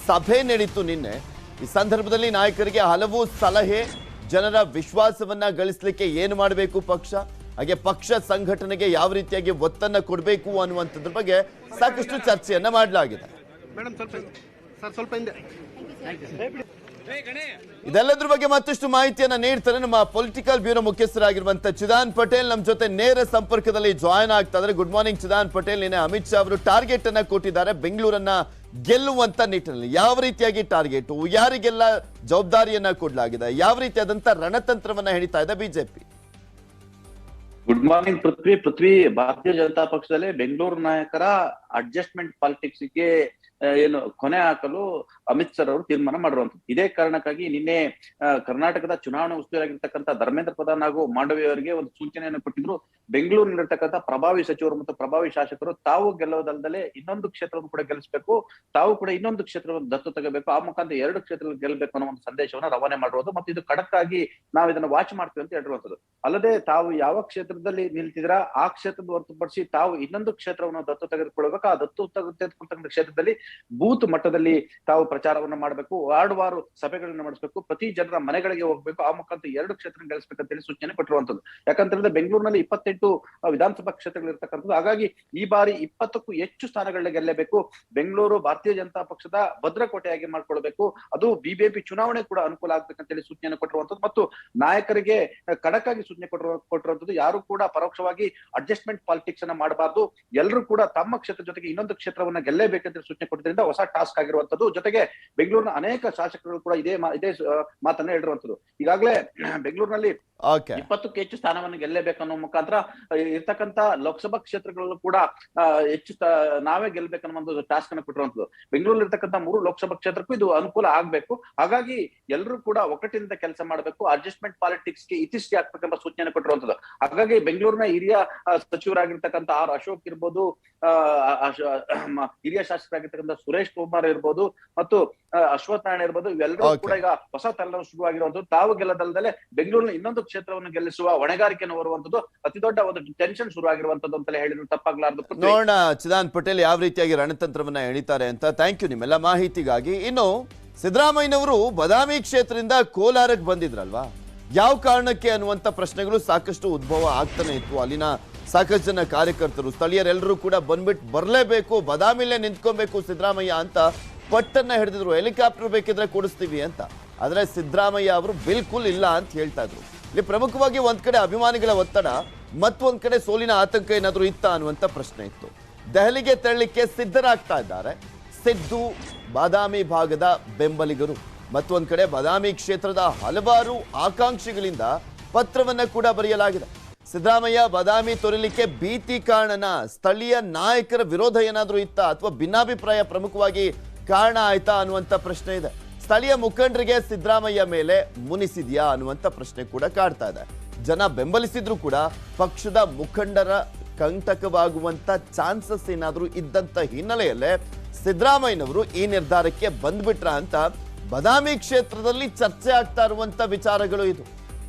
ಸಭೆ ನಡೀತು ನಿನ್ನೆ. ಈ ಸಂದರ್ಭದಲ್ಲಿ ನಾಯಕರಿಗೆ ಹಲವು ಸಲಹೆ, ಜನರ ವಿಶ್ವಾಸವನ್ನ ಗಳಿಸಲಿಕ್ಕೆ ಏನು ಮಾಡಬೇಕು ಪಕ್ಷ? ಹಾಗೆ ಪಕ್ಷ ಸಂಘಟನೆಗೆ ಯಾವ ರೀತಿಯಾಗಿ ಒತ್ತನ್ನ ಕೊಡಬೇಕು ಅನ್ನುವಂಥದ್ರ ಬಗ್ಗೆ ಸಾಕಷ್ಟು ಚರ್ಚೆಯನ್ನ ಮಾಡಲಾಗಿದೆ. ಇದೆಲ್ಲದ್ರ ಬಗ್ಗೆ ಮತ್ತಷ್ಟು ಮಾಹಿತಿಯನ್ನ ನೀಡ್ತಾರೆ ನಮ್ಮ ಪೊಲಿಟಿಕಲ್ ಬ್ಯೂರೋ ಮುಖ್ಯಸ್ಥರಾಗಿರುವಂತ ಚಿದಾನ್ ಪಟೇಲ್. ನಮ್ಮ ಜೊತೆ ನೇರ ಸಂಪರ್ಕದಲ್ಲಿ ಜಾಯ್ನ್ ಆಗ್ತಾ ಇದ್ದಾರೆ. Good morning Chidan Patel. ನಿನ್ನೆ ಅಮಿತ್ ಶಾ ಅವರು ಟಾರ್ಗೆಟ್ ಅನ್ನ ಕೊಟ್ಟಿದ್ದಾರೆ. ಬೆಂಗಳೂರನ್ನ ಗೆಲ್ಲುವಂತ ನಿಟ್ಟಿನಲ್ಲಿ ಯಾವ ರೀತಿಯಾಗಿ ಟಾರ್ಗೆಟ್? ಯಾರಿಗೆಲ್ಲ ಜವಾಬ್ದಾರಿಯನ್ನ ಕೊಡಲಾಗಿದೆ? ಯಾವ ರೀತಿಯಾದಂತ ರಣತಂತ್ರವನ್ನ ಹೇಳಿತಾ ಇದೆ BJP? Good morning Prithvi Prithvi Bharatiya Janata ಪಕ್ಷದಲ್ಲಿ ಬೆಂಗಳೂರು ನಾಯಕರ ಅಡ್ಜಸ್ಟ್ಮೆಂಟ್ ಪಾಲಿಟಿಕ್ಸ್ಗೆ ಏನು ಕೊನೆ ಹಾಕಲು ಅಮಿತ್ ಸರ್ ಅವರು ತೀರ್ಮಾನ ಮಾಡಿರುವಂತದ್ದು ಇದೇ ಕಾರಣಕ್ಕಾಗಿ ನಿನ್ನೆ ಕರ್ನಾಟಕದ ಚುನಾವಣಾ ಉಸ್ತುವಾರಿಯಾಗಿರ್ತಕ್ಕಂಥ ಧರ್ಮೇಂದ್ರ ಪ್ರಧಾನ್ ಹಾಗೂ ಮಾಂಡವಿ ಅವರಿಗೆ ಒಂದು ಸೂಚನೆಯನ್ನು ಕೊಟ್ಟಿದ್ರು. ಬೆಂಗಳೂರಿನಲ್ಲಿರ್ತಕ್ಕಂಥ ಪ್ರಭಾವಿ ಸಚಿವರು ಮತ್ತು ಪ್ರಭಾವಿ ಶಾಸಕರು ತಾವು ಗೆಲ್ಲುವುದಲ್ಲದೆ ಇನ್ನೊಂದು ಕ್ಷೇತ್ರವನ್ನು ಕೂಡ ಗೆಲ್ಲಿಸಬೇಕು. ತಾವು ಕೂಡ ಇನ್ನೊಂದು ಕ್ಷೇತ್ರವನ್ನು ದತ್ತು ತಗೋಬೇಕು ಆ ಮುಖಾಂತರ ಎರಡು ಕ್ಷೇತ್ರ ಗೆಲ್ಲಬೇಕು ಅನ್ನೋ ಒಂದು ಸಂದೇಶವನ್ನ ರವಾನೆ ಮಾಡಿರೋದು ಮತ್ತು ಇದು ಖಡಕ್ ಆಗಿ ನಾವು ಇದನ್ನ ವಾಚ್ ಮಾಡ್ತೀವಿ ಅಂತ ಹೇಳಿರುವಂತದ್ದು ಅಲ್ಲದೆ ತಾವು ಯಾವ ಕ್ಷೇತ್ರದಲ್ಲಿ ನಿಲ್ತಿದ್ರ ಆ ಕ್ಷೇತ್ರದ ಹೊರತುಪಡಿಸಿ ತಾವು ಇನ್ನೊಂದು ಕ್ಷೇತ್ರವನ್ನು ದತ್ತು ತೆಗೆದುಕೊಳ್ಬೇಕು ಆ ದತ್ತು ತೆಗೆದುಕೊಳ್ತಕ್ಕಂಥ ಕ್ಷೇತ್ರದಲ್ಲಿ ಬೂತ್ ಮಟ್ಟದಲ್ಲಿ ತಾವು ಪ್ರಚಾರವನ್ನ ಮಾಡಬೇಕು ವಾರ್ಡ್ ವಾರು ಸಭೆಗಳನ್ನ ನಡೆಸಬೇಕು ಪ್ರತಿ ಜನರ ಮನೆಗಳಿಗೆ ಹೋಗ್ಬೇಕು, ಆ ಮುಖಾಂತರ ಎರಡು ಕ್ಷೇತ್ರ ಗಳಿಸ್ಬೇಕಂತ ಹೇಳಿ ಸೂಚನೆ ಕೊಟ್ಟಿರುವಂತದ್ದು ಯಾಕಂತಂದ್ರೆ ಬೆಂಗಳೂರಿನಲ್ಲಿ ಇಪ್ಪತ್ತೆಂಟು ವಿಧಾನಸಭಾ ಕ್ಷೇತ್ರಗಳು ಇರ್ತಕ್ಕಂಥದ್ದು. ಹಾಗಾಗಿ ಈ ಬಾರಿ ಇಪ್ಪತ್ತಕ್ಕೂ ಹೆಚ್ಚು ಸ್ಥಾನಗಳನ್ನ ಗೆಲ್ಲಬೇಕು. ಬೆಂಗಳೂರು ಭಾರತೀಯ ಜನತಾ ಪಕ್ಷದ ಭದ್ರಕೋಟೆಯಾಗಿ ಮಾಡ್ಕೊಳ್ಬೇಕು. ಅದು ಬಿಬಿಎಂಪಿ ಚುನಾವಣೆ ಕೂಡ ಅನುಕೂಲ ಆಗ್ಬೇಕಂತ ಹೇಳಿ ಸೂಚನೆ ಕೊಟ್ಟಿರುವಂತದ್ದು ಮತ್ತು ನಾಯಕರಿಗೆ ಕಡಕಾಗಿ ಸೂಚನೆ ಕೊಟ್ಟಿರೋ ಕೊಟ್ಟಿರುವಂತದ್ದು ಯಾರು ಕೂಡ ಪರೋಕ್ಷವಾಗಿ ಅಡ್ಜಸ್ಟ್ಮೆಂಟ್ ಪಾಲಿಟಿಕ್ಸ್ ಅನ್ನ ಮಾಡಬಾರ್ದು. ಎಲ್ಲರೂ ಕೂಡ ತಮ್ಮ ಕ್ಷೇತ್ರ ಜೊತೆಗೆ ಇನ್ನೊಂದು ಕ್ಷೇತ್ರವನ್ನ ಗೆಲ್ಲೇಬೇಕಂತ ಸೂಚನೆ ಕೊಟ್ಟಿದ್ರಿಂದ ಹೊಸ ಟಾಸ್ಕ್ ಆಗಿರುವಂತದ್ದು ಜೊತೆಗೆ ಬೆಂಗಳೂರಿನ ಅನೇಕ ಶಾಸಕರು ಕೂಡ ಇದೇ ಇದೇ ಮಾತನ್ನ ಹೇಳಿರುವಂತದ್ದು ಈಗಾಗಲೇ ಬೆಂಗಳೂರಿನಲ್ಲಿ ಇಪ್ಪತ್ತಕ್ಕೂ ಹೆಚ್ಚು ಸ್ಥಾನವನ್ನು ಗೆಲ್ಲೇಬೇಕನ್ನೋ ಮುಖಾಂತರ ಇರ್ತಕ್ಕಂತ ಲೋಕಸಭಾ ಕ್ಷೇತ್ರಗಳಲ್ಲೂ ಕೂಡ ಹೆಚ್ಚು ನಾವೇ ಗೆಲ್ಬೇಕನ್ನೋ ಒಂದು ಟಾಸ್ಕ್ ಅನ್ನು ಕೊಟ್ಟಿರುವಂತದ್ದು ಬೆಂಗಳೂರಲ್ಲಿ ಇರ್ತಕ್ಕಂಥ ಮೂರು ಲೋಕಸಭಾ ಕ್ಷೇತ್ರಕ್ಕೂ ಇದು ಅನುಕೂಲ ಆಗ್ಬೇಕು. ಹಾಗಾಗಿ ಎಲ್ಲರೂ ಕೂಡ ಒಕ್ಕಟ್ಟಿನಿಂದ ಕೆಲಸ ಮಾಡಬೇಕು. ಅಡ್ಜಸ್ಟ್ಮೆಂಟ್ ಪಾಲಿಟಿಕ್ಸ್ಗೆ ಇತಿಶ್ರೀ ಆಗ್ಬೇಕೆಂಬ ಸೂಚನೆ ಕೊಟ್ಟಿರುವಂತದ್ದು ಹಾಗಾಗಿ ಬೆಂಗಳೂರಿನ ಹಿರಿಯ ಸಚಿವರಾಗಿರ್ತಕ್ಕಂಥ ಆರ್ ಅಶೋಕ್ ಇರ್ಬೋದು ಹಿರಿಯ ಶಾಸಕರಾಗಿರ್ತಕ್ಕಂಥ ಸುರೇಶ್ ಕುಮಾರ್ ಇರ್ಬೋದು ಮತ್ತು ಆ, ಅಶ್ವಥ್ ನಾರಾಯಣ ಇರ್ಬೋದು ಇವೆಲ್ಲರೂ. ಕೂಡ ಈಗ ಹೊಸ ತಲೆನೋವು ಶುರುವಾಗಿರುವಂತದ್ದು ತಾವು ಗೆಲ್ಲದಲ್ಲದೆ ಬೆಂಗಳೂರಿನ ಇನ್ನೊಂದು ಕ್ಷೇತ್ರವನ್ನು ಗೆಲ್ಲಿಸುವ ಹೊಣೆಗಾರಿಕೆಯನ್ನು ಹೊರುವಂತದ್ದು ಅತಿ ದೊಡ್ಡ ಒಂದು ಟೆನ್ಷನ್ ಶುರುವಾಗಿರುವಂತದ್ದು ಅಂತಲೇ ಹೇಳಿದ್ರು ತಪ್ಪಾಗ್ಲಾರ್ದು. ನೋಡೋಣ ಚಿದಾನ್ ಪಟೇಲ್ ಯಾವ ರೀತಿಯಾಗಿ ರಣತಂತ್ರವನ್ನ ಎಣಿತಾರೆ ಅಂತ. ಥ್ಯಾಂಕ್ ಯು ನಿಮ್ಮೆಲ್ಲ ಮಾಹಿತಿಗಾಗಿ. ಇನ್ನು ಸಿದ್ದರಾಮಯ್ಯನವರು ಬದಾಮಿ ಕ್ಷೇತ್ರದಿಂದ ಕೋಲಾರಕ್ಕೆ ಬಂದಿದ್ರಲ್ವಾ? ಯಾವ ಕಾರಣಕ್ಕೆ ಅನ್ನುವಂಥ ಪ್ರಶ್ನೆಗಳು ಸಾಕಷ್ಟು ಉದ್ಭವ ಆಗ್ತಾನೆ ಇತ್ತು. ಅಲ್ಲಿನ ಸಾಕಷ್ಟು ಜನ ಕಾರ್ಯಕರ್ತರು ಸ್ಥಳೀಯರೆಲ್ಲರೂ ಕೂಡ ಬಂದ್ಬಿಟ್ಟು ಬರಲೇಬೇಕು ಬದಾಮಿಲೇ ನಿಂತ್ಕೊಬೇಕು ಸಿದ್ದರಾಮಯ್ಯ ಅಂತ ಪಟ್ಟನ್ನ ಹಿಡಿದಿದ್ರು, ಹೆಲಿಕಾಪ್ಟರ್ ಬೇಕಿದ್ರೆ ಕೊಡಿಸ್ತೀವಿ ಅಂತ. ಆದರೆ ಸಿದ್ದರಾಮಯ್ಯ ಅವರು ಬಿಲ್ಕುಲ್ ಇಲ್ಲ ಅಂತ ಹೇಳ್ತಾ ಇದ್ರು. ಇಲ್ಲಿ ಪ್ರಮುಖವಾಗಿ ಒಂದ್ ಕಡೆ ಅಭಿಮಾನಿಗಳ ಒತ್ತಡ ಮತ್ತೊಂದ್ ಕಡೆ ಸೋಲಿನ ಆತಂಕ ಏನಾದರೂ ಇತ್ತ ಅನ್ನುವಂಥ ಪ್ರಶ್ನೆ ಇತ್ತು. ದೆಹಲಿಗೆ ತೆರಳಿಕ್ಕೆ ಸಿದ್ಧರಾಗ್ತಾ ಇದ್ದಾರೆ. ಸಿದ್ದು, ಬಾದಾಮಿ ಭಾಗದ ಬೆಂಬಲಿಗರು. ಮತ್ತೊಂದ್ ಕಡೆ ಬಾದಾಮಿ ಕ್ಷೇತ್ರದ ಹಲವಾರು ಆಕಾಂಕ್ಷಿಗಳಿಂದ ಪತ್ರವನ್ನ ಕೂಡ ಬರೆಯಲಾಗಿದೆ. ಸಿದ್ದರಾಮಯ್ಯ, ಬಾದಾಮಿ ತೊರಲಿಕ್ಕೆ ಭೀತಿ ಕಾರಣನ ಸ್ಥಳೀಯ ನಾಯಕರ ವಿರೋಧ ಏನಾದರೂ ಇತ್ತ ಅಥವಾ ಭಿನ್ನಾಭಿಪ್ರಾಯ ಪ್ರಮುಖವಾಗಿ ಕಾರಣ ಆಯ್ತಾ ಅನ್ನುವಂಥ ಪ್ರಶ್ನೆ ಇದೆ. ಸ್ಥಳೀಯ ಮುಖಂಡರಿಗೆ ಸಿದ್ದರಾಮಯ್ಯ ಮೇಲೆ ಮುನಿಸಿದ್ಯಾ ಅನ್ನುವಂಥ ಪ್ರಶ್ನೆ ಕೂಡ ಕಾಡ್ತಾ ಇದೆ. ಜನ ಬೆಂಬಲಿಸಿದ್ರು ಕೂಡ ಪಕ್ಷದ ಮುಖಂಡರ ಕಂಟಕವಾಗುವಂತ ಚಾನ್ಸಸ್ ಏನಾದರೂ ಇದ್ದಂತ ಹಿನ್ನೆಲೆಯಲ್ಲೇ ಸಿದ್ದರಾಮಯ್ಯನವರು ಈ ನಿರ್ಧಾರಕ್ಕೆ ಬಂದ್ಬಿಟ್ರ ಅಂತ ಬದಾಮಿ ಕ್ಷೇತ್ರದಲ್ಲಿ ಚರ್ಚೆ ಆಗ್ತಾ ಇರುವಂತ ವಿಚಾರಗಳು ಇದು.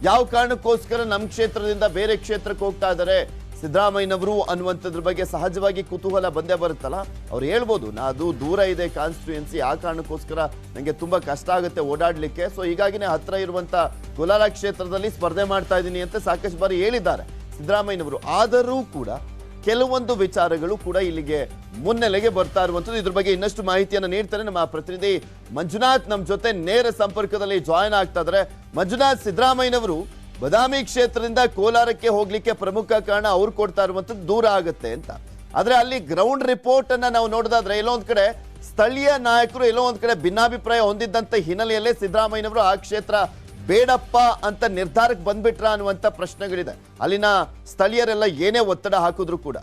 ಯಾವ ಕಾರಣಕ್ಕೋಸ್ಕರ ನಮ್ಮ ಕ್ಷೇತ್ರದಿಂದ ಬೇರೆ ಕ್ಷೇತ್ರಕ್ಕೆ ಹೋಗ್ತಾ ಇದ್ದಾರೆ ಸಿದ್ದರಾಮಯ್ಯನವರು ಅನ್ನುವಂಥದ್ರ ಬಗ್ಗೆ ಸಹಜವಾಗಿ ಕುತೂಹಲ ಬಂದೇ ಬರುತ್ತಲ್ಲ? ಅವ್ರು ಹೇಳ್ಬೋದು, ನಾ ಅದು ದೂರ ಇದೆ ಕಾನ್ಸ್ಟಿಟ್ಯೂಯೆನ್ಸಿ ಆ ಕಾರಣಕ್ಕೋಸ್ಕರ ನನಗೆ ತುಂಬ ಕಷ್ಟ ಆಗುತ್ತೆ ಓಡಾಡಲಿಕ್ಕೆ. ಸೊ ಹೀಗಾಗಿನೇ ಹತ್ತಿರ ಇರುವಂಥ ಕೋಲಾರ ಕ್ಷೇತ್ರದಲ್ಲಿ ಸ್ಪರ್ಧೆ ಮಾಡ್ತಾ ಇದ್ದೀನಿ ಅಂತ ಸಾಕಷ್ಟು ಬಾರಿ ಹೇಳಿದ್ದಾರೆ ಸಿದ್ದರಾಮಯ್ಯನವರು. ಆದರೂ ಕೂಡ ಕೆಲವೊಂದು ವಿಚಾರಗಳು ಕೂಡ ಇಲ್ಲಿಗೆ ಮುನ್ನೆಲೆಗೆ ಬರ್ತಾ ಇರುವಂಥದ್ದು. ಇದ್ರ ಬಗ್ಗೆ ಇನ್ನಷ್ಟು ಮಾಹಿತಿಯನ್ನು ನೀಡ್ತಾರೆ ನಮ್ಮ ಪ್ರತಿನಿಧಿ ಮಂಜುನಾಥ್ ನಮ್ಮ ಜೊತೆ ನೇರ ಸಂಪರ್ಕದಲ್ಲಿ ಜಾಯ್ನ್ ಆಗ್ತಾ ಇದ್ದಾರೆ. ಮಂಜುನಾಥ್, ಸಿದ್ದರಾಮಯ್ಯನವರು ಬದಾಮಿ ಕ್ಷೇತ್ರದಿಂದ ಕೋಲಾರಕ್ಕೆ ಹೋಗ್ಲಿಕ್ಕೆ ಪ್ರಮುಖ ಕಾರಣ ಅವ್ರು ಕೊಡ್ತಾ ಇರುವಂಥದ್ದು ದೂರ ಆಗುತ್ತೆ ಅಂತ. ಆದ್ರೆ ಅಲ್ಲಿ ಗ್ರೌಂಡ್ ರಿಪೋರ್ಟ್ ಅನ್ನ ನಾವು ನೋಡೋದಾದ್ರೆ ಎಲ್ಲೋ ಒಂದ್ ಕಡೆ ಸ್ಥಳೀಯ ನಾಯಕರು ಎಲ್ಲೋ ಒಂದ್ ಕಡೆ ಭಿನ್ನಾಭಿಪ್ರಾಯ ಹೊಂದಿದ್ದಂತ ಹಿನ್ನೆಲೆಯಲ್ಲೇ ಸಿದ್ದರಾಮಯ್ಯನವರು ಆ ಕ್ಷೇತ್ರ ಬೇಡಪ್ಪ ಅಂತ ನಿರ್ಧಾರಕ್ಕೆ ಬಂದ್ಬಿಟ್ರ ಅನ್ನುವಂಥ ಪ್ರಶ್ನೆಗಳಿದೆ. ಅಲ್ಲಿನ ಸ್ಥಳೀಯರೆಲ್ಲ ಏನೇ ಒತ್ತಡ ಹಾಕಿದ್ರು ಕೂಡ.